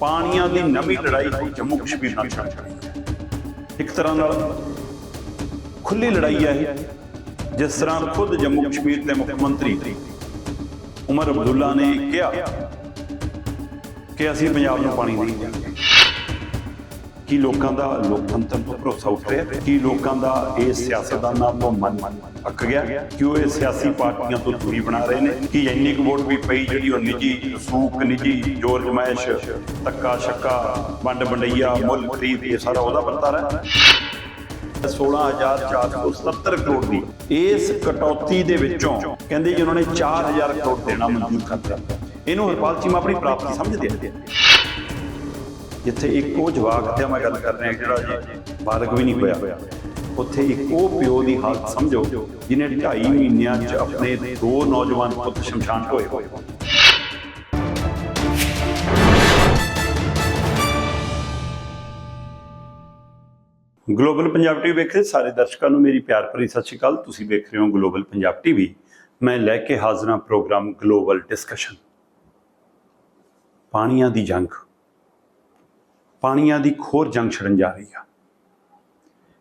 ਪਾਣੀਆਂ ਦੀ ਨਵੀਂ ਲੜਾਈ ਜੰਮੂ ਕਸ਼ਮੀਰ ਨਾਲ ਛੜ ਰਹੀ ਹੈ ਇੱਕ ਤਰ੍ਹਾਂ ਨਾਲ ਖੁੱਲੀ ਲੜਾਈ ਹੈ ਇਹ, ਜਿਸ ਤਰ੍ਹਾਂ ਖੁਦ ਜੰਮੂ ਕਸ਼ਮੀਰ ਦੇ ਮੁੱਖ ਮੰਤਰੀ ਉਮਰ ਅਬਦੁੱਲਾ ਨੇ ਕਿਹਾ ਕਿ ਅਸੀਂ ਪੰਜਾਬ ਨੂੰ ਪਾਣੀ ਨਹੀਂ ਦਿਆਂਗੇ ਕੀ ਲੋਕਾਂ ਦਾ ਲੋਕਤੰਤਰ ਤੋਂ ਭਰੋਸਾ ਉੱਠ ਰਿਹਾ ਕੀ ਲੋਕਾਂ ਦਾ ਇਹ ਸਿਆਸਤਦਾਨਾਂ ਤੋਂ ਮਨ ਅੱਕ ਗਿਆ ਕਿ ਉਹ ਇਹ ਸਿਆਸੀ ਪਾਰਟੀਆਂ ਤੋਂ ਦੂਰੀ ਬਣਾ ਰਹੇ ਨੇ, ਕਿ ਇੰਨੀ ਕੁ ਵੋਟ ਵੀ ਪਈ ਜਿਹੜੀ ਉਹ ਨਿੱਜੀ ਸੂਕ, ਨਿੱਜੀ ਜੋਰ ਜਮਾਇਸ਼ ਤੱਕਾ ਸ਼ੱਕਾ ਵੰਡ ਵੰਡਈਆ, ਮੁੱਲ ਖਰੀਦ ਇਹ ਸਾਰਾ ਉਹਦਾ ਵਰਤਾਰਾ ਹੈ। 16470 ਕਰੋੜ ਦੀ ਇਸ ਕਟੌਤੀ ਦੇ ਵਿੱਚੋਂ ਕਹਿੰਦੇ ਜੀ ਉਹਨਾਂ ਨੇ 4000 ਕਰੋੜ ਦੇਣਾ ਮਨਜ਼ੂਰ ਕਰ ਇਹਨੂੰ ਹਰਪਾਲ ਚੀਮਾ ਆਪਣੀ ਪ੍ਰਾਪਤੀ ਸਮਝਦੇ ਆ। ਜਿੱਥੇ ਇੱਕ ਉਹ ਜਵਾਕ ਤੇ ਮੈਂ ਗੱਲ ਕਰ ਰਿਹਾ ਜਿਹੜਾ ਜੀ ਬਾਲਗ ਵੀ ਨਹੀਂ ਹੋਇਆ। ਉੱਥੇ ਇੱਕ ਉਹ ਪਿਓ ਦੀ ਹਾਲਤ ਸਮਝੋ ਜਿਨੇ 2.5 ਮਹੀਨਿਆਂ 'ਚ ਆਪਣੇ ਦੋ ਨੌਜਵਾਨ ਪੁੱਤ ਸ਼ਮਸ਼ਾਨ ਹੋਏ ਹੋਏ। ਗਲੋਬਲ ਪੰਜਾਬ ਟੀਵੀ ਵੇਖ ਰਹੇ ਸਾਰੇ ਦਰਸ਼ਕਾਂ ਨੂੰ ਮੇਰੀ ਪਿਆਰ ਭਰੀ ਸਤਿ ਸ਼੍ਰੀ ਅਕਾਲ। ਤੁਸੀਂ ਵੇਖ ਰਹੇ ਹੋ ਗਲੋਬਲ ਪੰਜਾਬ ਟੀਵੀ ਮੈਂ ਲੈ ਕੇ ਹਾਜ਼ਰ ਹਾਂ ਪ੍ਰੋਗਰਾਮ ਗਲੋਬਲ ਡਿਸਕਸ਼ਨ। ਪਾਣੀਆਂ ਦੀ ਜੰਗ। ਪਾਣੀਆਂ ਦੀ ਖੋਰ ਜੰਗ ਛੜਨ ਜਾ ਰਹੀ ਆ।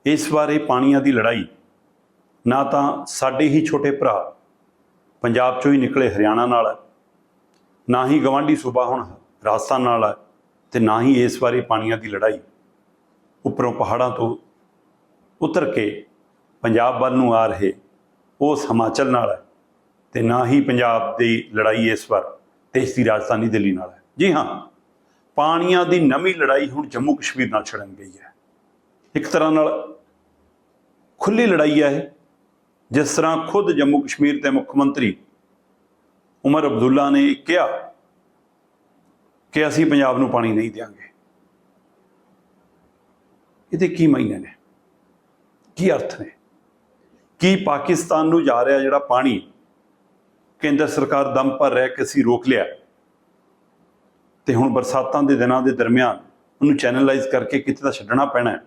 ਇਸ ਵਾਰੇ ਪਾਣੀਆਂ ਦੀ ਲੜਾਈ ਨਾ ਤਾਂ ਸਾਡੇ ਹੀ ਛੋਟੇ ਭਰਾ ਪੰਜਾਬ ਚੋਂ ਹੀ ਨਿਕਲੇ ਹਰਿਆਣਾ ਨਾਲ ਹੈ, ਨਾ ਹੀ ਗਵਾਂਢੀ ਸੂਬਾ ਹੁਣ ਰਾਜਸਥਾਨ ਨਾਲ ਹੈ ਤੇ ਨਾ ਹੀ ਇਸ ਵਾਰੇ ਪਾਣੀਆਂ ਦੀ ਲੜਾਈ ਉੱਪਰੋਂ ਪਹਾੜਾਂ ਤੋਂ ਉਤਰ ਕੇ ਪੰਜਾਬ ਵੱਲ ਨੂੰ ਆ ਰਹੇ ਉਸ ਹਿਮਾਚਲ ਨਾਲ ਹੈ ਤੇ ਨਾ ਹੀ ਪੰਜਾਬ ਦੀ ਲੜਾਈ ਇਸ ਵਾਰ ਦੇਸ਼ ਦੀ ਰਾਜਧਾਨੀ ਦਿੱਲੀ ਨਾਲ ਹੈ ਜੀ ਹਾਂ। ਪਾਣੀਆਂ ਦੀ ਨਵੀਂ ਲੜਾਈ ਹੁਣ ਜੰਮੂ ਕਸ਼ਮੀਰ ਨਾਲ ਛੜਨ ਗਈ ਹੈ। ਇੱਕ ਤਰ੍ਹਾਂ ਨਾਲ ਖੁੱਲੀ ਲੜਾਈ ਹੈ ਇਹ। ਜਿਸ ਤਰ੍ਹਾਂ ਖੁਦ ਜੰਮੂ ਕਸ਼ਮੀਰ ਦੇ ਮੁੱਖ ਮੰਤਰੀ ਉਮਰ ਅਬਦੁੱਲਾ ਨੇ ਕਿਹਾ ਕਿ ਅਸੀਂ ਪੰਜਾਬ ਨੂੰ ਪਾਣੀ ਨਹੀਂ ਦਿਆਂਗੇ। ਇਹਦੇ ਕੀ ਮਾਇਨੇ ਨੇ? ਕੀ ਅਰਥ ਨੇ? ਕੀ ਪਾਕਿਸਤਾਨ ਨੂੰ ਜਾ ਰਿਹਾ ਜਿਹੜਾ ਪਾਣੀ ਕੇਂਦਰ ਸਰਕਾਰ ਦਮ ਪਰ ਰਹਿ ਕੇ ਅਸੀਂ ਰੋਕ ਲਿਆ? ਤੇ ਹੁਣ ਬਰਸਾਤਾਂ ਦੇ ਦਿਨਾਂ ਦੇ ਦਰਮਿਆਨ ਉਹਨੂੰ ਚੈਨਲਾਈਜ਼ ਕਰਕੇ ਕਿਤੇ ਤਾਂ ਛੱਡਣਾ ਪੈਣਾ ਹੈ।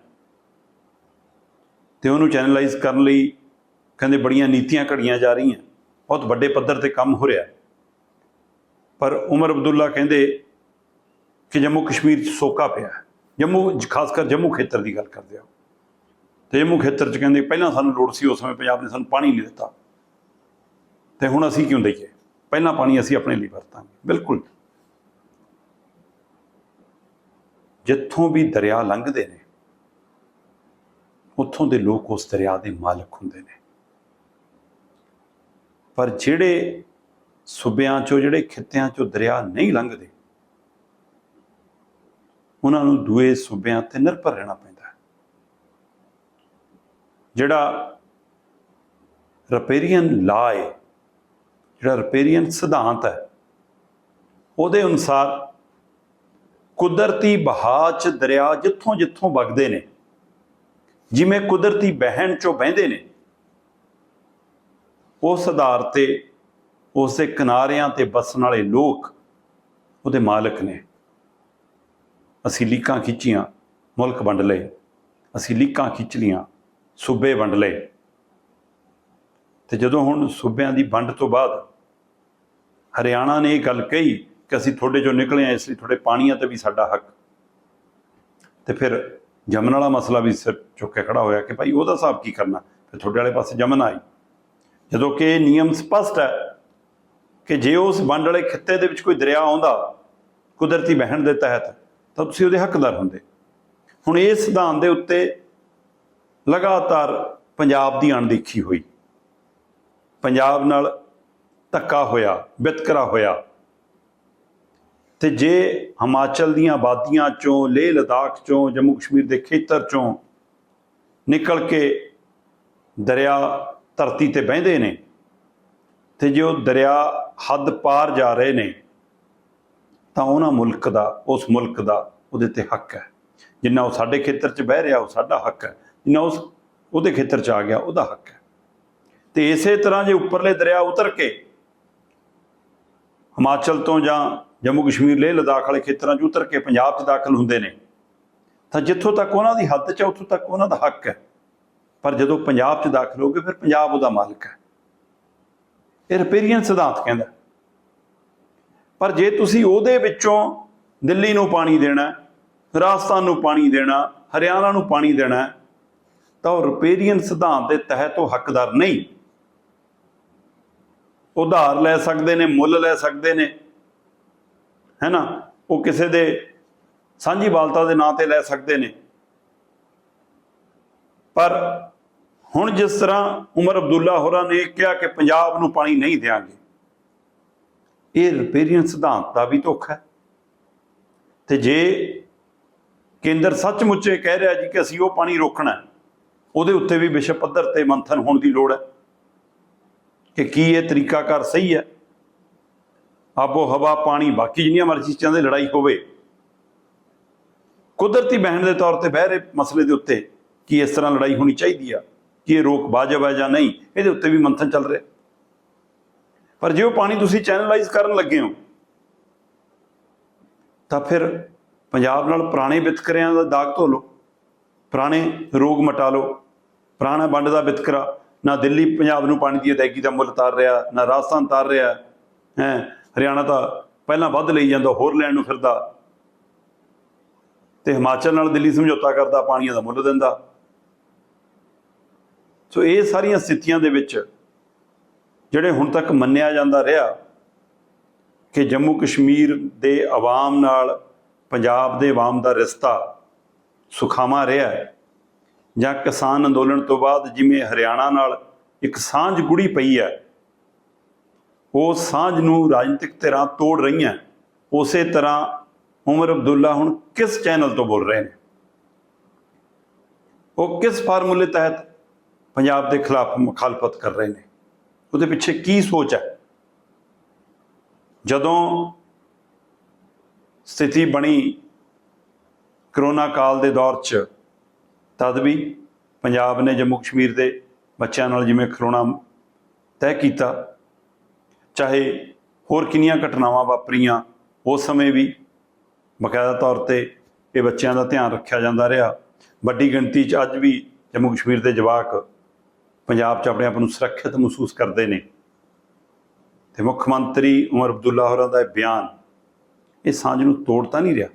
ਤੇ ਉਹਨੂੰ ਚੈਨਲਾਈਜ਼ ਕਰਨ ਲਈ ਕਹਿੰਦੇ ਬੜੀਆਂ ਨੀਤੀਆਂ ਘੜੀਆਂ ਜਾ ਰਹੀਆਂ ਬਹੁਤ ਵੱਡੇ ਪੱਧਰ ਤੇ ਕੰਮ ਹੋ ਰਿਹਾ ਪਰ ਉਮਰ ਅਬਦੁੱਲਾ ਕਹਿੰਦੇ ਕਿ ਜੰਮੂ ਕਸ਼ਮੀਰ 'ਚ ਸੋਕਾ ਪਿਆ ਹੈ। ਜੰਮੂ, ਖਾਸ ਕਰ ਜੰਮੂ ਖੇਤਰ ਦੀ ਗੱਲ ਕਰਦੇ ਆ ਤੇ ਜੰਮੂ ਖੇਤਰ 'ਚ ਕਹਿੰਦੇ ਪਹਿਲਾਂ ਸਾਨੂੰ ਲੋੜ ਸੀ, ਉਸ ਸਮੇਂ ਪੰਜਾਬ ਨੇ ਸਾਨੂੰ ਪਾਣੀ ਨਹੀਂ ਦਿੱਤਾ। ਤੇ ਹੁਣ ਅਸੀਂ ਕਿਉਂ ਦਈਏ? ਪਹਿਲਾਂ ਪਾਣੀ ਅਸੀਂ ਆਪਣੇ ਲਈ ਵਰਤਾਂਗੇ। ਬਿਲਕੁਲ। ਜਿੱਥੋਂ ਵੀ ਦਰਿਆ ਲੰਘਦੇ ਨੇ, ਉੱਥੋਂ ਦੇ ਲੋਕ ਉਸ ਦਰਿਆ ਦੇ ਮਾਲਕ ਹੁੰਦੇ ਨੇ। ਪਰ ਜਿਹੜੇ ਸੂਬਿਆਂ ਚੋਂ, ਜਿਹੜੇ ਖਿੱਤਿਆਂ ਚੋਂ ਦਰਿਆ ਨਹੀਂ ਲੰਘਦੇ, ਉਹਨਾਂ ਨੂੰ ਦੂਏ ਸੂਬਿਆਂ ਤੇ ਨਿਰਭਰ ਰਹਿਣਾ ਪੈਂਦਾ ਹੈ। ਜਿਹੜਾ ਰਪੇਰੀਅਨ ਲਾ ਹੈ, ਜਿਹੜਾ ਰਪੇਰੀਅਨ ਸਿਧਾਂਤ ਹੈ, ਉਹਦੇ ਅਨੁਸਾਰ ਕੁਦਰਤੀ ਬਹਾਅ ਚ ਦਰਿਆ ਜਿੱਥੋਂ ਜਿੱਥੋਂ ਵਗਦੇ ਨੇ, ਜਿਵੇਂ ਕੁਦਰਤੀ ਬਹਿਣ ਚੋਂ ਬਹਿੰਦੇ ਨੇ। ਉਸ ਆਧਾਰ ਤੇ, ਉਸ ਦੇ ਕਿਨਾਰਿਆਂ ਤੇ ਬਸਣ ਵਾਲੇ ਲੋਕ ਉਹਦੇ ਮਾਲਕ ਨੇ। ਅਸੀਂ ਲੀਕਾਂ ਖਿੱਚੀਆਂ ਮੁਲਕ ਵੰਡ ਲਏ, ਅਸੀਂ ਲੀਕਾਂ ਖਿੱਚ ਲੀਆਂ ਸੂਬੇ ਵੰਡ ਲਏ। ਤੇ ਜਦੋਂ ਹੁਣ ਸੂਬਿਆਂ ਦੀ ਵੰਡ ਤੋਂ ਬਾਅਦ ਹਰਿਆਣਾ ਨੇ ਇਹ ਗੱਲ ਕਹੀ ਕਿ ਅਸੀਂ ਤੁਹਾਡੇ ਚੋਂ ਨਿਕਲੇ ਆ ਇਸ ਲਈ ਤੁਹਾਡੇ ਪਾਣੀਆਂ ਤੇ ਵੀ ਸਾਡਾ ਹੱਕ। ਤੇ ਫਿਰ ਜਮਨ ਵਾਲਾ ਮਸਲਾ ਵੀ ਸਿਰ ਚੁੱਕ ਕੇ ਖੜਾ ਹੋਇਆ ਕਿ ਭਾਈ ਉਹਦਾ ਹਿਸਾਬ ਕੀ ਕਰਨਾ? ਫਿਰ ਤੁਹਾਡੇ ਵਾਲੇ ਪਾਸੇ ਜਮਨ ਆਈ। ਜਦੋਂ ਕਿ ਨਿਯਮ ਸਪਸ਼ਟ ਹੈ ਕਿ ਜੇ ਉਸ ਵੰਡ ਵਾਲੇ ਖਿੱਤੇ ਦੇ ਵਿੱਚ ਕੋਈ ਦਰਿਆ ਆਉਂਦਾ, ਕੁਦਰਤੀ ਵਹਿਣ ਦੇ ਤਹਿਤ, ਤਾਂ ਤੁਸੀਂ ਉਹਦੇ ਹੱਕਦਾਰ ਹੁੰਦੇ। ਹੁਣ ਇਸ ਸਿਧਾਂਤ ਦੇ ਉੱਤੇ ਲਗਾਤਾਰ ਪੰਜਾਬ ਦੀ ਅਣਦੇਖੀ ਹੋਈ। ਪੰਜਾਬ ਨਾਲ ਧੱਕਾ ਹੋਇਆ ਵਿਤਕਰਾ ਹੋਇਆ। ਤੇ ਜੇ ਹਿਮਾਚਲ ਦੀਆਂ ਆਬਾਦੀਆਂ ਚੋਂ, ਲੇਹ ਲਦਾਖ ਚੋਂ, ਜੰਮੂ ਕਸ਼ਮੀਰ ਦੇ ਖੇਤਰ ਚੋਂ ਨਿਕਲ ਕੇ ਦਰਿਆ ਧਰਤੀ ਤੇ ਬਹਿੰਦੇ ਨੇ ਤੇ ਜੇ ਉਹ ਦਰਿਆ ਹੱਦ ਪਾਰ ਜਾ ਰਹੇ ਨੇ, ਤਾਂ ਉਹਨਾਂ ਮੁਲਕ ਦਾ, ਉਸ ਮੁਲਕ ਦਾ ਉਹਦੇ ਤੇ ਹੱਕ ਹੈ। ਜਿੰਨਾ ਉਹ ਸਾਡੇ ਖੇਤਰ 'ਚ ਬਹਿ ਰਿਹਾ, ਉਹ ਸਾਡਾ ਹੱਕ ਹੈ। ਜਿੰਨਾ ਉਸ, ਉਹਦੇ ਖੇਤਰ 'ਚ ਆ ਗਿਆ, ਉਹਦਾ ਹੱਕ ਹੈ। ਤੇ ਇਸੇ ਤਰ੍ਹਾਂ ਜੇ ਉੱਪਰਲੇ ਦਰਿਆ ਉਤਰ ਕੇ ਹਿਮਾਚਲ ਤੋਂ ਜਾਂ ਜੰਮੂ ਕਸ਼ਮੀਰ ਲੇਹ ਲਦਾਖ ਵਾਲੇ ਖੇਤਰਾਂ 'ਚ ਉਤਰ ਕੇ ਪੰਜਾਬ 'ਚ ਦਾਖਲ ਹੁੰਦੇ ਨੇ। ਤਾਂ ਜਿੱਥੋਂ ਤੱਕ ਉਹਨਾਂ ਦੀ ਹੱਦ 'ਚ ਉੱਥੋਂ ਤੱਕ ਉਹਨਾਂ ਦਾ ਹੱਕ ਹੈ। ਪਰ ਜਦੋਂ ਪੰਜਾਬ 'ਚ ਦਾਖਲ ਹੋ ਗਏ ਫਿਰ ਪੰਜਾਬ ਉਹਦਾ ਮਾਲਕ ਹੈ। ਇਹ ਰਿਪੇਰੀਅਨ ਸਿਧਾਂਤ ਕਹਿੰਦਾ ਪਰ ਜੇ ਤੁਸੀਂ ਉਹਦੇ ਵਿੱਚੋਂ ਦਿੱਲੀ ਨੂੰ ਪਾਣੀ ਦੇਣਾ ਰਾਜਸਥਾਨ ਨੂੰ ਪਾਣੀ ਦੇਣਾ ਹਰਿਆਣਾ ਨੂੰ ਪਾਣੀ ਦੇਣਾ ਤਾਂ ਉਹ ਰਿਪੇਰੀਅਨ ਸਿਧਾਂਤ ਦੇ ਤਹਿਤ ਉਹ ਹੱਕਦਾਰ ਨਹੀਂ। ਉਧਾਰ ਲੈ ਸਕਦੇ ਨੇ, ਮੁੱਲ ਲੈ ਸਕਦੇ ਨੇ ਹੈ ਨਾ ਉਹ ਕਿਸੇ ਦੇ ਸਾਂਝੀ ਬਾਲਤਾ ਦੇ ਨਾਂ ਤੇ ਲੈ ਸਕਦੇ ਨੇ। ਪਰ ਹੁਣ ਜਿਸ ਤਰ੍ਹਾਂ ਉਮਰ ਅਬਦੁੱਲਾ ਹੋਰਾਂ ਨੇ ਕਿਹਾ ਕਿ ਪੰਜਾਬ ਨੂੰ ਪਾਣੀ ਨਹੀਂ ਦੇਾਂਗੇ ਇਹ ਰਿਪੇਰੀਅਨ ਸਿਧਾਂਤ ਦਾ ਵੀ ਧੋਖਾ ਹੈ। ਤੇ ਜੇ ਕੇਂਦਰ ਸੱਚਮੁੱਚ ਇਹ ਕਹਿ ਰਿਹਾ ਜੀ ਕਿ ਅਸੀਂ ਉਹ ਪਾਣੀ ਰੋਕਣਾ ਹੈ, ਉਹਦੇ ਉੱਤੇ ਵੀ ਵਿਸ਼ਵ ਪੱਧਰ ਤੇ ਮੰਥਨ ਹੋਣ ਦੀ ਲੋੜ ਹੈ ਕਿ ਕੀ ਇਹ ਤਰੀਕਾਕਾਰ ਸਹੀ ਹੈ? ਆਬੋ ਹਵਾ, ਪਾਣੀ, ਬਾਕੀ ਜਿੰਨੀਆਂ ਮਰਜ਼ੀ ਚੀਜ਼ਾਂ ਦੀ ਲੜਾਈ ਹੋਵੇ। ਕੁਦਰਤੀ ਬਹਿਣ ਦੇ ਤੌਰ ਤੇ ਬਹਿ ਰਹੇ ਮਸਲੇ ਦੇ ਉੱਤੇ ਕਿ ਇਸ ਤਰ੍ਹਾਂ ਲੜਾਈ ਹੋਣੀ ਚਾਹੀਦੀ ਆ? ਕਿ ਇਹ ਰੋਕ ਵਾਜਬ ਹੈ ਜਾਂ ਨਹੀਂ? ਇਹਦੇ ਉੱਤੇ ਵੀ ਮੰਥਨ ਚੱਲ ਰਿਹਾ। ਪਰ ਜੇ ਉਹ ਪਾਣੀ ਤੁਸੀਂ ਚੈਨਲਾਈਜ਼ ਕਰਨ ਲੱਗੇ ਹੋ, ਤਾਂ ਫਿਰ ਪੰਜਾਬ ਨਾਲ ਪੁਰਾਣੇ ਵਿਤਕਰਿਆਂ ਦਾ ਦਾਗ ਧੋ ਲਓ। ਪੁਰਾਣੇ ਰੋਗ ਮਟਾ ਲਓ। ਪੁਰਾਣਾ ਵੰਡ ਦਾ ਵਿਤਕਰਾ ਨਾ ਦਿੱਲੀ, ਪੰਜਾਬ ਨੂੰ ਪਾਣੀ ਦੀ ਅਦਾਇਗੀ ਦਾ ਮੁੱਲ ਤਾਰ ਰਿਹਾ, ਨਾ ਰਾਜਸਥਾਨ ਤਾਰ ਰਿਹਾ। ਹੈ? ਹਰਿਆਣਾ ਤਾਂ ਪਹਿਲਾਂ ਵੱਧ ਲਈ ਜਾਂਦਾ, ਹੋਰ ਲੈਣ ਨੂੰ ਫਿਰਦਾ। ਤੇ ਹਿਮਾਚਲ ਨਾਲ ਦਿੱਲੀ ਸਮਝੌਤਾ ਕਰਦਾ, ਪਾਣੀਆਂ ਦਾ ਮੁੱਲ ਦਿੰਦਾ। ਸੋ ਇਹ ਸਾਰੀਆਂ ਸਥਿਤੀਆਂ ਦੇ ਵਿੱਚ ਜਿਹੜੇ ਹੁਣ ਤੱਕ ਮੰਨਿਆ ਜਾਂਦਾ ਰਿਹਾ ਕਿ ਜੰਮੂ ਕਸ਼ਮੀਰ ਦੇ ਆਵਾਮ ਨਾਲ ਪੰਜਾਬ ਦੇ ਆਵਾਮ ਦਾ ਰਿਸ਼ਤਾ ਸੁਖਾਵਾਂ ਰਿਹਾ ਹੈ, ਜਾਂ ਕਿਸਾਨ ਅੰਦੋਲਨ ਤੋਂ ਬਾਅਦ ਜਿਵੇਂ ਹਰਿਆਣਾ ਨਾਲ ਇੱਕ ਸਾਂਝ ਗੁੜੀ ਪਈ ਹੈ ਉਹ ਸਾਂਝ ਨੂੰ ਰਾਜਨੀਤਿਕ ਧਿਰਾਂ ਤੋੜ ਰਹੀਆਂ। ਉਸੇ ਤਰ੍ਹਾਂ ਉਮਰ ਅਬਦੁੱਲਾ ਹੁਣ ਕਿਸ ਚੈਨਲ ਤੋਂ ਬੋਲ ਰਹੇ ਨੇ? ਉਹ ਕਿਸ ਫਾਰਮੂਲੇ ਤਹਿਤ ਪੰਜਾਬ ਦੇ ਖਿਲਾਫ ਮੁਖਾਲਫਤ ਕਰ ਰਹੇ ਨੇ? ਉਹਦੇ ਪਿੱਛੇ ਕੀ ਸੋਚ ਹੈ? ਜਦੋਂ ਸਥਿਤੀ ਬਣੀ ਕਰੋਨਾ ਕਾਲ ਦੇ ਦੌਰ 'ਚ, ਤਦ ਵੀ ਪੰਜਾਬ ਨੇ ਜੰਮੂ ਕਸ਼ਮੀਰ ਦੇ ਬੱਚਿਆਂ ਨਾਲ ਜਿਵੇਂ ਖਲੋਣਾ ਤੈਅ ਕੀਤਾ ਚਾਹੇ ਹੋਰ ਕਿੰਨੀਆਂ ਘਟਨਾਵਾਂ ਵਾਪਰੀਆਂ, ਉਸ ਸਮੇਂ ਵੀ ਬਕਾਇਦਾ ਤੌਰ ਤੇ ਇਹ ਬੱਚਿਆਂ ਦਾ ਧਿਆਨ ਰੱਖਿਆ ਜਾਂਦਾ ਰਿਹਾ। ਵੱਡੀ ਗਿਣਤੀ 'ਚ ਅੱਜ ਵੀ ਜੰਮੂ ਕਸ਼ਮੀਰ ਦੇ ਜਵਾਕ ਪੰਜਾਬ 'ਚ ਆਪਣੇ ਆਪ ਨੂੰ ਸੁਰੱਖਿਅਤ ਮਹਿਸੂਸ ਕਰਦੇ ਨੇ। ਤੇ ਮੁੱਖ ਮੰਤਰੀ ਉਮਰ ਅਬਦੁੱਲਾ ਹੋਰਾਂ ਦਾ ਇਹ ਬਿਆਨ ਇਹ ਸਾਂਝ ਨੂੰ ਤੋੜ ਤਾਂ ਨਹੀਂ ਰਿਹਾ,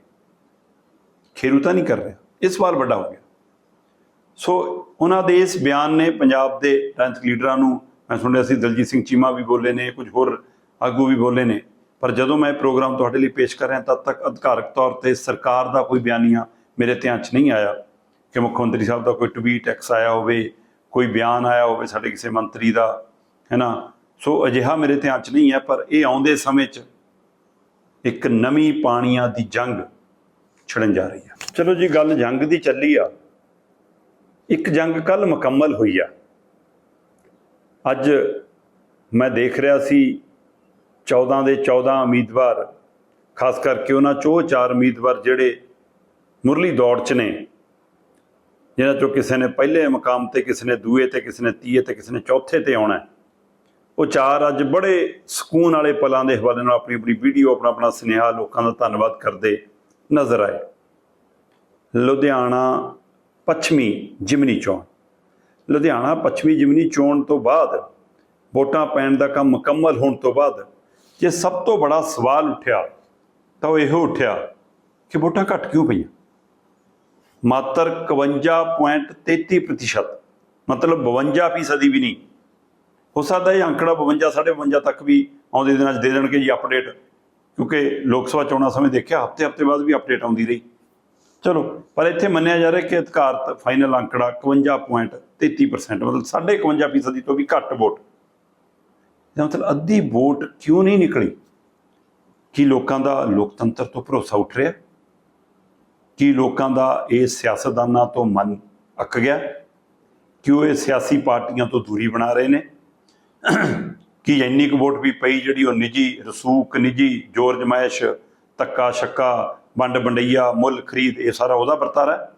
ਖੇਰੂ ਤਾਂ ਨਹੀਂ ਕਰ ਰਿਹਾ, ਇਸ ਵਾਰ ਵੱਡਾ ਹੋ ਗਿਆ। ਸੋ ਉਹਨਾਂ ਦੇ ਇਸ ਬਿਆਨ ਨੇ ਪੰਜਾਬ ਦੇ ਰਾਜਨੀਤਿਕ ਲੀਡਰਾਂ ਨੂੰ ਮੈਂ ਸੁਣਿਆ ਸੀ ਦਲਜੀਤ ਸਿੰਘ ਚੀਮਾ ਵੀ ਬੋਲੇ ਨੇ, ਕੁਝ ਹੋਰ ਆਗੂ ਵੀ ਬੋਲੇ ਨੇ। ਪਰ ਜਦੋਂ ਮੈਂ ਇਹ ਪ੍ਰੋਗਰਾਮ ਤੁਹਾਡੇ ਲਈ ਪੇਸ਼ ਕਰ ਰਿਹਾ, ਤਦ ਤੱਕ ਅਧਿਕਾਰਕ ਤੌਰ ਤੇ ਸਰਕਾਰ ਦਾ ਕੋਈ ਬਿਆਨੀਆ ਮੇਰੇ ਧਿਆਨ 'ਚ ਨਹੀਂ ਆਇਆ ਕਿ ਮੁੱਖ ਮੰਤਰੀ ਸਾਹਿਬ ਦਾ ਕੋਈ ਟਵੀਟ ਐਕਸ ਆਇਆ ਹੋਵੇ, ਕੋਈ ਬਿਆਨ ਆਇਆ ਹੋਵੇ ਸਾਡੇ ਕਿਸੇ ਮੰਤਰੀ ਦਾ, ਹੈ ਨਾ? ਸੋ ਅਜਿਹਾ ਮੇਰੇ ਧਿਆਨ 'ਚ ਨਹੀਂ ਹੈ, ਪਰ ਇਹ ਆਉਂਦੇ ਸਮੇਂ 'ਚ ਇੱਕ ਨਵੀਂ ਪਾਣੀਆਂ ਦੀ ਜੰਗ ਛਿੜਨ ਜਾ ਰਹੀ ਹੈ। ਚਲੋ ਜੀ, ਗੱਲ ਜੰਗ ਦੀ ਚੱਲੀ ਆ। ਇੱਕ ਜੰਗ ਕੱਲ ਮੁਕੰਮਲ ਹੋਈ ਆ। ਅੱਜ ਮੈਂ ਦੇਖ ਰਿਹਾ ਸੀ 14 ਦੇ 14 ਉਮੀਦਵਾਰ, ਖਾਸ ਕਰਕੇ ਉਹਨਾਂ ਚੋਂ ਚਾਰ ਉਮੀਦਵਾਰ ਜਿਹੜੇ ਮੁਰਲੀ ਦੌੜ 'ਚ ਨੇ ਜਿਹਨਾਂ ਚੋਂ ਕਿਸੇ ਨੇ ਪਹਿਲੇ ਮਕਾਮ ਤੇ, ਕਿਸੇ ਨੇ ਦੂਏ ਤੇ, ਕਿਸੇ ਨੇ ਤੀਏ ਤੇ, ਕਿਸੇ ਨੇ ਚੌਥੇ ਤੇ ਆਉਣਾ ਉਹ ਚਾਰ ਅੱਜ ਬੜੇ ਸਕੂਨ ਵਾਲੇ ਪਲਾਂ ਦੇ ਹਵਾਲੇ ਨਾਲ ਆਪਣੀ ਆਪਣੀ ਵੀਡੀਓ, ਆਪਣਾ ਆਪਣਾ ਸੁਨੇਹਾ ਲੋਕਾਂ ਦਾ ਧੰਨਵਾਦ ਕਰਦੇ ਨਜ਼ਰ ਆਏ। ਲੁਧਿਆਣਾ ਪੱਛਮੀ ਜਿਮਨੀ ਚੋਣ ਲੁਧਿਆਣਾ ਪੱਛਮੀ ਜਿਮਨੀ ਚੋਣ ਤੋਂ ਬਾਅਦ ਵੋਟਾਂ ਪੈਣ ਦਾ ਕੰਮ ਮੁਕੰਮਲ ਹੋਣ ਤੋਂ ਬਾਅਦ ਜੇ ਸਭ ਤੋਂ ਬੜਾ ਸਵਾਲ ਉੱਠਿਆ, ਤਾਂ ਉਹ ਇਹੋ ਉੱਠਿਆ ਕਿ ਵੋਟਾਂ ਘੱਟ ਕਿਉਂ ਪਈਆਂ? ਮਾਤਰ 51.33% ਮਤਲਬ 52 ਫੀਸਦੀ ਵੀ ਨਹੀਂ। ਹੋ ਸਕਦਾ ਇਹ ਅੰਕੜਾ 52 52 ਤੱਕ ਵੀ ਆਉਂਦੇ ਦਿਨਾਂ 'ਚ ਦੇ ਦੇਣਗੇ ਜੀ ਅਪਡੇਟ ਕਿਉਂਕਿ ਲੋਕ ਸਭਾ ਚੋਣਾਂ ਸਮੇਂ ਦੇਖਿਆ ਹਫ਼ਤੇ ਹਫ਼ਤੇ ਬਾਅਦ ਵੀ ਅਪਡੇਟ ਆਉਂਦੀ ਰਹੀ। ਚਲੋ, ਪਰ ਇੱਥੇ ਮੰਨਿਆ ਜਾ ਰਿਹਾ ਕਿ ਅਧਿਕਾਰਤ ਫਾਈਨਲ ਅੰਕੜਾ 51.33% ਮਤਲਬ 51 ਫੀਸਦੀ ਤੋਂ ਵੀ ਘੱਟ ਵੋਟ ਇਹਦਾ ਮਤਲਬ ਅੱਧੀ ਵੋਟ ਕਿਉਂ ਨਹੀਂ ਨਿਕਲੀ? ਕੀ ਲੋਕਾਂ ਦਾ ਲੋਕਤੰਤਰ ਤੋਂ ਭਰੋਸਾ ਉੱਠ ਰਿਹਾ? ਕੀ ਲੋਕਾਂ ਦਾ ਇਹ ਸਿਆਸਤਦਾਨਾਂ ਤੋਂ ਮਨ ਅੱਕ ਗਿਆ? ਕਿ ਉਹ ਇਹ ਸਿਆਸੀ ਪਾਰਟੀਆਂ ਤੋਂ ਦੂਰੀ ਬਣਾ ਰਹੇ ਨੇ? ਕੀ ਇੰਨੀ ਕੁ ਵੋਟ ਵੀ ਪਈ ਜਿਹੜੀ ਉਹ ਨਿੱਜੀ ਰਸੂਕ ਨਿੱਜੀ ਜੋਰ ਜਮਾਇਸ਼ ਤੱਕਾ ਸ਼ੱਕਾ ਵੰਡ ਵੰਡਈਆ, ਮੁੱਲ ਖਰੀਦ, ਇਹ ਸਾਰਾ ਉਹਦਾ ਵਰਤਾਰਾ ਹੈ।